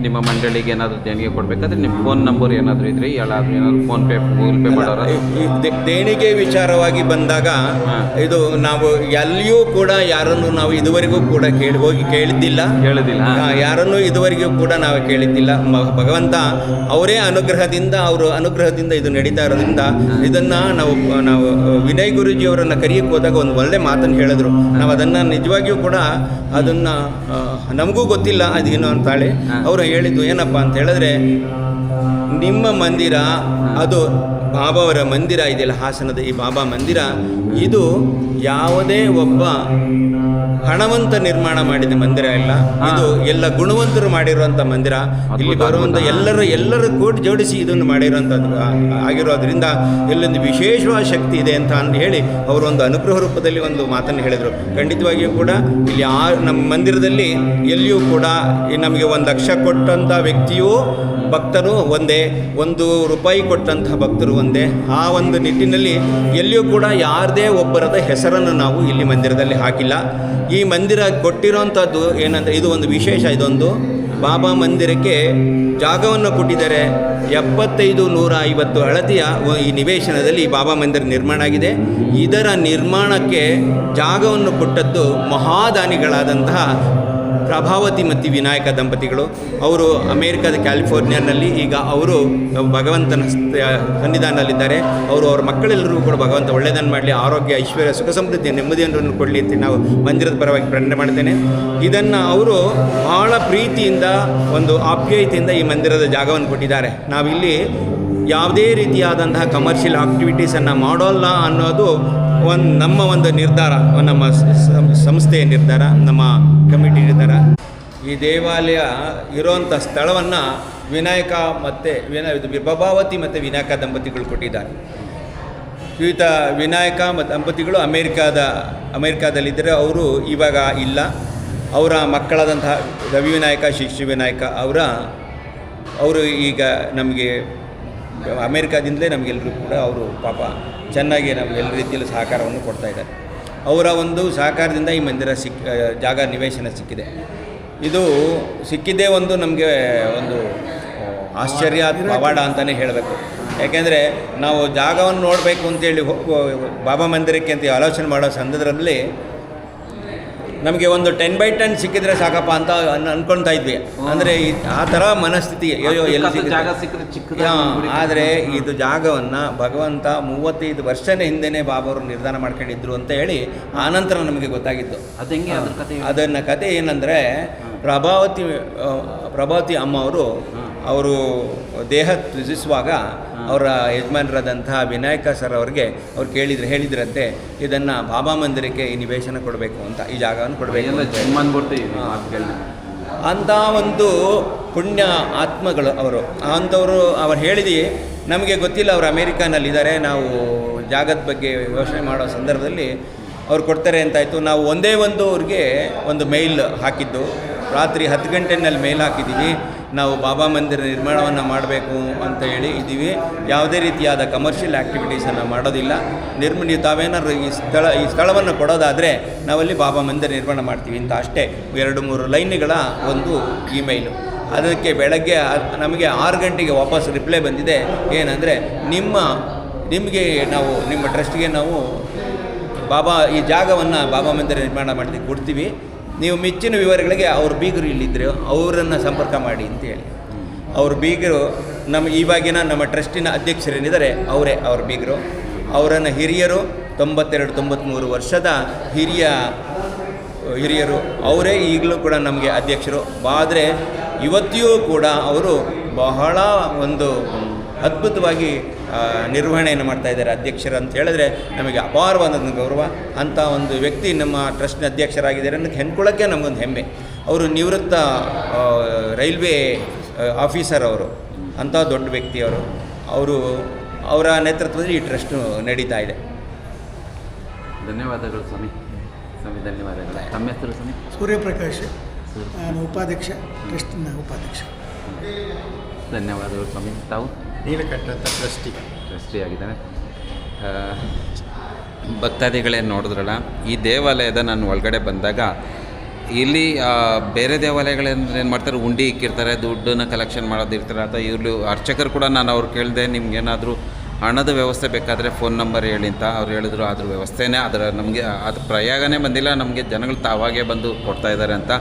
ನಿಮ್ಮ ಮಂಡಳಿಗೆ ಏನಾದರೂ ದೇಣಿಗೆ ಕೊಡಬೇಕಾದ್ರೆ ನಿಮ್ಮ ಫೋನ್ ನಂಬರ್ ಏನಾದರೂ ಇದ್ರೆ ಯಾರಾದರೂ ಏನಾದರೂ ಫೋನ್ ಪೇ ಗೂಗಲ್ ಪೇ ಮಾಡೋರ? ಈ ದೆ- ದೇಣಿಗೆ ವಿಚಾರವಾಗಿ ಬಂದಾಗ ಇದು ನಾವು ಎಲ್ಲಿಯೂ ಕೂಡ ಯಾರನ್ನು ನಾವು ಇದುವರೆಗೂ ಕೂಡ ಕೇಳಿ ಹೋಗಿ ಕೇಳಿದ್ದಿಲ್ಲ. ಕೇಳೋದಿಲ್ಲ ಯಾರನ್ನು ಯಾರನ್ನೂ ಇದುವರೆಗೂ ಕೂಡ ನಾವು ಕೇಳಿದ್ದಿಲ್ಲ. ಮ- ಭಗವಂತ ಅವರೇ ಅನುಗ್ರಹದಿಂದ ಅವರು ಅನುಗ್ರಹದಿಂದ ಇದು ನಡೀತಾ ಇರೋದ್ರಿಂದ ಇದನ್ನ ನಾವು ನಾವು ವಿನಯ್ ಗುರುಜಿ ಅವರನ್ನ ಕರೆಯಕ್ಕೆ ಹೋದಾಗ ಒಂದು ಒಳ್ಳೆ ಮಾತನ್ನು ಹೇಳಿದ್ರು. ನಾವು ಅದನ್ನ ನಿಜವಾಗಿಯೂ ಕೂಡ ಅದನ್ನ ಆ, ನಮಗೂ ಗೊತ್ತಿಲ್ಲ ಅದೇನು ಅಂತಾಳೆ. ಅವರು ಹೇಳಿದ್ದು ಏನಪ್ಪ ಅಂತ ಹೇಳಿದ್ರೆ ನಿಮ್ಮ ಮಂದಿರ ಅದು ಬಾಬಾವರ ಮಂದಿರ ಇದೆಯಲ್ಲ ಹಾಸನದ ಈ ಬಾಬಾ ಮಂದಿರ? ಇದು ಯಾವುದೇ ಒಬ್ಬ ಹಣವಂತ ನಿರ್ಮಾಣ ಮಾಡಿದ ಮಂದಿರ ಇಲ್ಲ. ಇದು ಎಲ್ಲ ಗುಣವಂತರು ಮಾಡಿರುವಂಥ ಮಂದಿರ. ಇಲ್ಲಿ ಬರುವಂತ ಬರುವಂಥ ಎಲ್ಲರೂ ಎಲ್ಲರ ಕೋಟಿ ಜೋಡಿಸಿ ಇದನ್ನು ಮಾಡಿರುವಂಥದ್ದು ಆಗಿರೋದ್ರಿಂದ ಇಲ್ಲೊಂದು ವಿಶೇಷವಾದ ಶಕ್ತಿ ಇದೆ ಅಂತ ಅಂದು ಹೇಳಿ ಅವರೊಂದು ಅನುಗ್ರಹ ರೂಪದಲ್ಲಿ ಒಂದು ಮಾತನ್ನು ಹೇಳಿದರು. ಖಂಡಿತವಾಗಿಯೂ ಕೂಡ ಇಲ್ಲಿ ಆ ನಮ್ಮ ಮಂದಿರದಲ್ಲಿ ಎಲ್ಲಿಯೂ ಕೂಡ ನಮಗೆ ಒಂದು ಲಕ್ಷ ಕೊಟ್ಟಂಥ ವ್ಯಕ್ತಿಯೂ ಭಕ್ತರು ಒಂದೇ, ಒಂದು ರೂಪಾಯಿ ಕೊಟ್ಟಂತಹ ಭಕ್ತರು ಒಂದೇ. ಆ ಒಂದು ನಿಟ್ಟಿನಲ್ಲಿ ಎಲ್ಲಿಯೂ ಕೂಡ ಯಾರದೇ ಒಬ್ಬರದ ಹೆಸರನ್ನು ನಾವು ಇಲ್ಲಿ ಮಂದಿರದಲ್ಲಿ ಹಾಕಿಲ್ಲ. ಈ ಮಂದಿರ ಕೊಟ್ಟಿರೋಂಥದ್ದು ಏನಂದರೆ, ಇದು ಒಂದು ವಿಶೇಷ, ಇದೊಂದು ಬಾಬಾ ಮಂದಿರಕ್ಕೆ ಜಾಗವನ್ನು ಕೊಟ್ಟಿದ್ದಾರೆ. ಎಪ್ಪತ್ತೈದು ನೂರ ಐವತ್ತು ಅಳತೆಯ ಈ ನಿವೇಶನದಲ್ಲಿ ಬಾಬಾ ಮಂದಿರ ನಿರ್ಮಾಣ ಆಗಿದೆ. ಇದರ ನಿರ್ಮಾಣಕ್ಕೆ ಜಾಗವನ್ನು ಕೊಟ್ಟದ್ದು ಮಹಾದಾನಿಗಳಾದಂತಹ ಪ್ರಭಾವತಿ ಮತ್ತು ವಿನಾಯಕ ದಂಪತಿಗಳು. ಅವರು ಅಮೇರಿಕಾದ ಕ್ಯಾಲಿಫೋರ್ನಿಯಾನಲ್ಲಿ ಈಗ ಅವರು ಭಗವಂತನ ಸನ್ನಿಧಾನದಲ್ಲಿದ್ದಾರೆ. ಅವರು ಅವ್ರ ಮಕ್ಕಳೆಲ್ಲರೂ ಕೂಡ ಭಗವಂತ ಒಳ್ಳೆಯದನ್ನು ಮಾಡಲಿ, ಆರೋಗ್ಯ, ಐಶ್ವರ್ಯ, ಸುಖ ಸಮೃದ್ಧಿಯ ನೆಮ್ಮದಿಯನ್ನು ಕೊಡಲಿ ಅಂತ ನಾವು ಮಂದಿರದ ಪರವಾಗಿ ಪ್ರಾರ್ಥನೆ ಮಾಡ್ತೇನೆ. ಇದನ್ನು ಅವರು ಬಹಳ ಪ್ರೀತಿಯಿಂದ ಒಂದು ಆಪ್ಯಾಯತೆಯಿಂದ ಈ ಮಂದಿರದ ಜಾಗವನ್ನು ಕೊಟ್ಟಿದ್ದಾರೆ. ನಾವಿಲ್ಲಿ ಯಾವುದೇ ರೀತಿಯಾದಂತಹ ಕಮರ್ಷಿಯಲ್ ಆಕ್ಟಿವಿಟೀಸನ್ನು ಮಾಡೋಲ್ಲ ಅನ್ನೋದು ಒಂದು ನಮ್ಮ ಒಂದು ನಿರ್ಧಾರ ನಮ್ಮ ಸಂಸ್ಥೆಯ ನಿರ್ಧಾರ, ನಮ್ಮ ಕಮಿಟಿ ನಿರ್ಧಾರ. ಈ ದೇವಾಲಯ ಇರೋಂಥ ಸ್ಥಳವನ್ನು ವಿನಾಯಕ ಮತ್ತು ವಿನ, ಇದು ಮತ್ತು ವಿನಾಯಕ ದಂಪತಿಗಳು ಕೊಟ್ಟಿದ್ದಾರೆ. ಈತ ವಿನಾಯಕ ಮತ್ತು ದಂಪತಿಗಳು ಅಮೇರಿಕಾದ, ಅಮೇರಿಕಾದಲ್ಲಿದ್ದರೆ ಅವರು ಇವಾಗ ಇಲ್ಲ. ಅವರ ಮಕ್ಕಳಾದಂತಹ ರವಿ ವಿನಾಯಕ ಶಿಶು ವಿನಾಯಕ ಅವರ, ಅವರು ಈಗ ನಮಗೆ ಅಮೇರಿಕಾದಿಂದಲೇ ನಮಗೆಲ್ಲರೂ ಕೂಡ ಅವರು ಪಾಪ ಚೆನ್ನಾಗಿ ನಮಗೆ ಎಲ್ಲ ರೀತಿಯಲ್ಲಿ ಸಹಕಾರವನ್ನು ಕೊಡ್ತಾ ಇದ್ದಾರೆ. ಅವರ ಒಂದು ಸಹಕಾರದಿಂದ ಈ ಮಂದಿರ ಸಿಕ್ಕ ಜಾಗ ನಿವೇಶನ ಸಿಕ್ಕಿದೆ. ಇದು ಸಿಕ್ಕಿದ್ದೇ ಒಂದು ನಮಗೆ ಒಂದು ಆಶ್ಚರ್ಯ ಪವಾಡ ಅಂತಲೇ ಹೇಳಬೇಕು. ಯಾಕೆಂದರೆ ನಾವು ಜಾಗವನ್ನು ನೋಡಬೇಕು ಅಂತೇಳಿ ಬಾಬಾ ಮಂದಿರಕ್ಕೆ ಅಂತ ಆಲೋಚನೆ ಮಾಡೋ ಸಂದರ್ಭದಲ್ಲಿ ನಮಗೆ ಒಂದು ಟೆನ್ ಬೈ ಟೆನ್ ಸಿಕ್ಕಿದ್ರೆ ಸಾಕಪ್ಪ ಅಂತ ಅನ್ಕೊಂತ ಇದ್ವಿ. ಅಂದರೆ ಆ ಥರ ಮನಸ್ಥಿತಿ ಅಯ್ಯೋ ಎಲ್ಲಿ ಜಾಗ ಸಿಕ್ಕಿದ್ರೆ ಆದರೆ ಇದು ಜಾಗವನ್ನು ಭಗವಂತ ಮೂವತ್ತೈದು ವರ್ಷನೇ ಹಿಂದೆನೇ ಬಾಬರು ನಿರ್ಧಾರ ಮಾಡ್ಕೊಂಡಿದ್ರು ಅಂತ ಹೇಳಿ ಆನಂತರ ನಮಗೆ ಗೊತ್ತಾಗಿತ್ತು. ಅದನ್ನ ಕತೆ ಏನಂದರೆ ಪ್ರಭಾವತಿ ಪ್ರಭಾವತಿ ಅಮ್ಮ ಅವರು ಅವರು ದೇಹ ತ್ಯಜಿಸುವಾಗ ಅವರ ಯಜಮಾನರಾದಂತಹ ವಿನಾಯಕ ಸರ್ ಅವ್ರಿಗೆ ಅವ್ರು ಕೇಳಿದ್ರು ಹೇಳಿದ್ರಂತೆ ಇದನ್ನು ಬಾಬಾ ಮಂದಿರಕ್ಕೆ ಈ ನಿವೇಶನ ಕೊಡಬೇಕು ಅಂತ ಈ ಜಾಗವನ್ನು ಕೊಡಬೇಕು ಅಂತ. ಅಂಥ ಒಂದು ಪುಣ್ಯ ಆತ್ಮಗಳು ಅವರು. ಅಂಥವರು ಅವ್ರು ಹೇಳಿದಿ ನಮಗೆ ಗೊತ್ತಿಲ್ಲ ಅವರು ಅಮೇರಿಕಾನಲ್ಲಿದ್ದಾರೆ ನಾವು ಜಾಗದ ಬಗ್ಗೆ ಯೋಚನೆ ಮಾಡೋ ಸಂದರ್ಭದಲ್ಲಿ ಅವ್ರು ಕೊಡ್ತಾರೆ ಅಂತಾಯಿತು. ನಾವು ಒಂದೇ ಒಂದು ಅವ್ರಿಗೆ ಒಂದು ಮೇಲ್ ಹಾಕಿದ್ದು. ರಾತ್ರಿ ಹತ್ತು ಗಂಟೆನಲ್ಲಿ ಮೇಲ್ ಹಾಕಿದ್ದೀವಿ. ನಾವು ಬಾಬಾ ಮಂದಿರ ನಿರ್ಮಾಣವನ್ನು ಮಾಡಬೇಕು ಅಂತ ಹೇಳಿ ಇದ್ದೀವಿ. ಯಾವುದೇ ರೀತಿಯಾದ ಕಮರ್ಷಿಯಲ್ ಆ್ಯಕ್ಟಿವಿಟೀಸನ್ನು ಮಾಡೋದಿಲ್ಲ. ನಿರ್ಮ ನೀವು ತಾವೇನಾದ್ರು ಈ ಸ್ಥಳ, ಈ ಸ್ಥಳವನ್ನು ಕೊಡೋದಾದರೆ ನಾವಲ್ಲಿ ಬಾಬಾ ಮಂದಿರ ನಿರ್ಮಾಣ ಮಾಡ್ತೀವಿ ಅಂತ ಅಷ್ಟೇ. ಎರಡು, ಮೂರು ಲೈನ್ಗಳ ಒಂದು ಇಮೇಲು. ಅದಕ್ಕೆ ಬೆಳಗ್ಗೆ ನಮಗೆ ಆರು ಗಂಟೆಗೆ ವಾಪಸ್ ರಿಪ್ಲೈ ಬಂದಿದೆ. ಏನಂದರೆ ನಿಮ್ಮ, ನಿಮಗೆ ನಾವು, ನಿಮ್ಮ ಟ್ರಸ್ಟ್ಗೆ ನಾವು ಬಾಬಾ, ಈ ಜಾಗವನ್ನು ಬಾಬಾ ಮಂದಿರ ನಿರ್ಮಾಣ ಮಾಡ್ತೀವಿ ಕೊಡ್ತೀವಿ. ನೀವು ಮೆಚ್ಚಿನ ವಿವರಗಳಿಗೆ ಅವ್ರ ಬೀಗರು ಇಲ್ಲಿದ್ದರು ಅವರನ್ನು ಸಂಪರ್ಕ ಮಾಡಿ ಅಂತ ಹೇಳಿ. ಅವ್ರ ಬೀಗರು ನಮ್ಮ ಇವಾಗಿನ ನಮ್ಮ ಟ್ರಸ್ಟಿನ ಅಧ್ಯಕ್ಷರೇನಿದ್ದಾರೆ, ಅವರೇ ಅವ್ರ ಬೀಗರು. ಅವರನ್ನು ಹಿರಿಯರು, ತೊಂಬತ್ತೆರಡು ತೊಂಬತ್ತ್ಮೂರು ವರ್ಷದ ಹಿರಿಯ, ಹಿರಿಯರು, ಅವರೇ ಈಗಲೂ ಕೂಡ ನಮಗೆ ಅಧ್ಯಕ್ಷರು. ಆದರೆ ಇವತ್ತಿಯೂ ಕೂಡ ಅವರು ಬಹಳ ಒಂದು ಅದ್ಭುತವಾಗಿ ನಿರ್ವಹಣೆಯನ್ನು ಮಾಡ್ತಾ ಇದ್ದಾರೆ ಅಧ್ಯಕ್ಷರು ಅಂತ ಹೇಳಿದ್ರೆ ನಮಗೆ ಅಪಾರವಾದ ಗೌರವ. ಅಂಥ ಒಂದು ವ್ಯಕ್ತಿ ನಮ್ಮ ಟ್ರಸ್ಟ್ನ ಅಧ್ಯಕ್ಷರಾಗಿದ್ದಾರೆ ಅನ್ನೋದು ಹೆಣ್ಕೊಳ್ಳೋಕ್ಕೆ ನಮಗೊಂದು ಹೆಮ್ಮೆ. ಅವರು ನಿವೃತ್ತ ರೈಲ್ವೆ ಆಫೀಸರ್ ಅವರು ಅಂಥ ದೊಡ್ಡ ವ್ಯಕ್ತಿ ಅವರು. ಅವರು ಅವರ ನೇತೃತ್ವದಲ್ಲಿ ಈ ಟ್ರಸ್ಟು ನಡೀತಾ ಇದೆ. ಧನ್ಯವಾದಗಳು ಸ್ವಾಮಿ. ಸ್ವಾಮಿ ಧನ್ಯವಾದಗಳು. ತಮ್ಮ ಹೆಸರು ಸ್ವಾಮಿ? ಸೂರ್ಯಪ್ರಕಾಶ್. ನಾನು ಉಪಾಧ್ಯಕ್ಷ ಟ್ರಸ್ಟಿನ ಉಪಾಧ್ಯಕ್ಷ. ಧನ್ಯವಾದಗಳು ಸ್ವಾಮಿ. ತಾವು? ನೀಲಕಂಠ ಅಂತ ಟ್ರಸ್ಟಿ. ಟ್ರಸ್ಟಿ ಆಗಿದ್ದಾನೆ ಆ, ಭಕ್ತಾದಿಗಳೇ ನೋಡಿದ್ರಲ್ಲ ಈ ದೇವಾಲಯದ ನಾನು ಒಳಗಡೆ ಬಂದಾಗ ಇಲ್ಲಿ ಬೇರೆ ದೇವಾಲಯಗಳೇನು ಏನು ಮಾಡ್ತಾರೆ? ಉಂಡಿ ಇಕ್ಕಿರ್ತಾರೆ ದುಡ್ಡನ್ನು ಕಲೆಕ್ಷನ್ ಮಾಡೋದಿರ್ತಾರೆ ಅಥವಾ ಇಲ್ಲಿ ಅರ್ಚಕರು ಕೂಡ ನಾನು ಅವ್ರು ಕೇಳಿದೆ ನಿಮ್ಗೇನಾದರೂ ಹಣದ ವ್ಯವಸ್ಥೆ ಬೇಕಾದರೆ ಫೋನ್ ನಂಬರ್ ಹೇಳಿ ಅಂತ ಅವ್ರು ಹೇಳಿದ್ರು. ಅದ್ರ ವ್ಯವಸ್ಥೆನೇ ಅದರ ನಮಗೆ ಅದು ಪ್ರಯಾಗನೇ ಬಂದಿಲ್ಲ. ನಮಗೆ ಜನಗಳು ತಾವಾಗೇ ಬಂದು ಕೊಡ್ತಾ ಇದ್ದಾರೆ ಅಂತ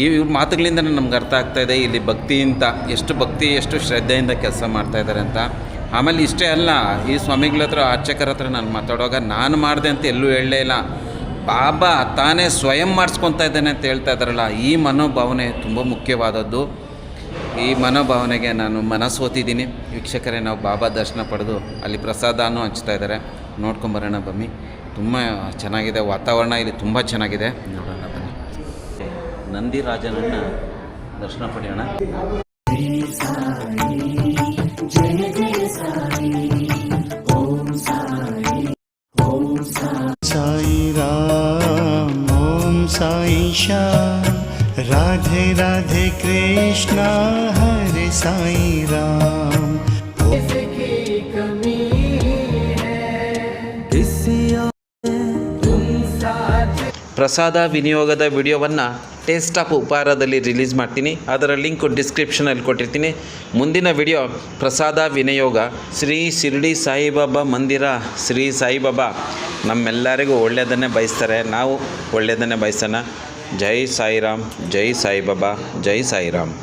ಈ ಇವ್ರ ಮಾತುಗಳಿಂದ ನಮ್ಗೆ ಅರ್ಥ ಆಗ್ತಾ ಇದೆ, ಇಲ್ಲಿ ಭಕ್ತಿಯಿಂದ ಎಷ್ಟು ಭಕ್ತಿ, ಎಷ್ಟು ಶ್ರದ್ಧೆಯಿಂದ ಕೆಲಸ ಮಾಡ್ತಾ ಇದ್ದಾರೆ ಅಂತ. ಆಮೇಲೆ ಇಷ್ಟೇ ಅಲ್ಲ, ಈ ಸ್ವಾಮಿಗಳ ಹತ್ರ, ಅರ್ಚಕರ ಹತ್ರ ನಾನು ಮಾತಾಡುವಾಗ ನಾನು ಮಾಡಿದೆ ಅಂತ ಎಲ್ಲೂ ಹೇಳಲೇ ಇಲ್ಲ. ಬಾಬಾ ತಾನೇ ಸ್ವಯಂ ಮಾಡಿಸ್ಕೊತಾ ಇದ್ದಾನೆ ಅಂತ ಹೇಳ್ತಾ ಇದ್ದಾರಲ್ಲ, ಈ ಮನೋಭಾವನೆ ತುಂಬ ಮುಖ್ಯವಾದದ್ದು. ಈ ಮನೋಭಾವನೆಗೆ ನಾನು ಮನಸ್ಸೋತಿದ್ದೀನಿ ವೀಕ್ಷಕರೇ, ನಾವು ಬಾಬಾ ದರ್ಶನ ಪಡೆದು ಅಲ್ಲಿ ಪ್ರಸಾದನೂ ಹಂಚ್ತಾ ಇದ್ದಾರೆ. ನೋಡ್ಕೊಂಬರೋಣ ಬಮ್ಮಿ ತುಂಬ ಚೆನ್ನಾಗಿದೆ ವಾತಾವರಣ, ಇಲ್ಲಿ ತುಂಬ ಚೆನ್ನಾಗಿದೆ. ನೋಡೋಣ ನಂದಿರಾಜನನ್ನು ದರ್ಶನ ಪಡೆಯೋಣ. ಪ್ರಸಾದ ವಿನಿಯೋಗದ ವಿಡಿಯೋವನ್ನು ಟೇಸ್ಟ್ ಆಫ್ ಉಪಹಾರದಲ್ಲಿ ರಿಲೀಸ್ ಮಾಡ್ತೀನಿ. ಅದರ ಲಿಂಕ್ ಡಿಸ್ಕ್ರಿಪ್ಷನಲ್ಲಿ ಕೊಟ್ಟಿರ್ತೀನಿ. ಮುಂದಿನ ವಿಡಿಯೋ ಪ್ರಸಾದ ವಿನಿಯೋಗ ಶ್ರೀ ಶಿರ್ಡಿ ಸಾಯಿಬಾಬಾ ಮಂದಿರ. ಶ್ರೀ ಸಾಯಿಬಾಬಾ, ನಮ್ಮೆಲ್ಲರಿಗೂ ಒಳ್ಳೆಯದನ್ನೇ ಬಯಸ್ತಾರೆ. ನಾವು ಒಳ್ಳೆಯದನ್ನೇ ಬಯಸೋಣ. ಜೈ ಸಾಯಿರಾಮ್, ಜೈ ಸಾಯಿಬಾಬಾ, ಜೈ ಸಾಯಿರಾಮ್.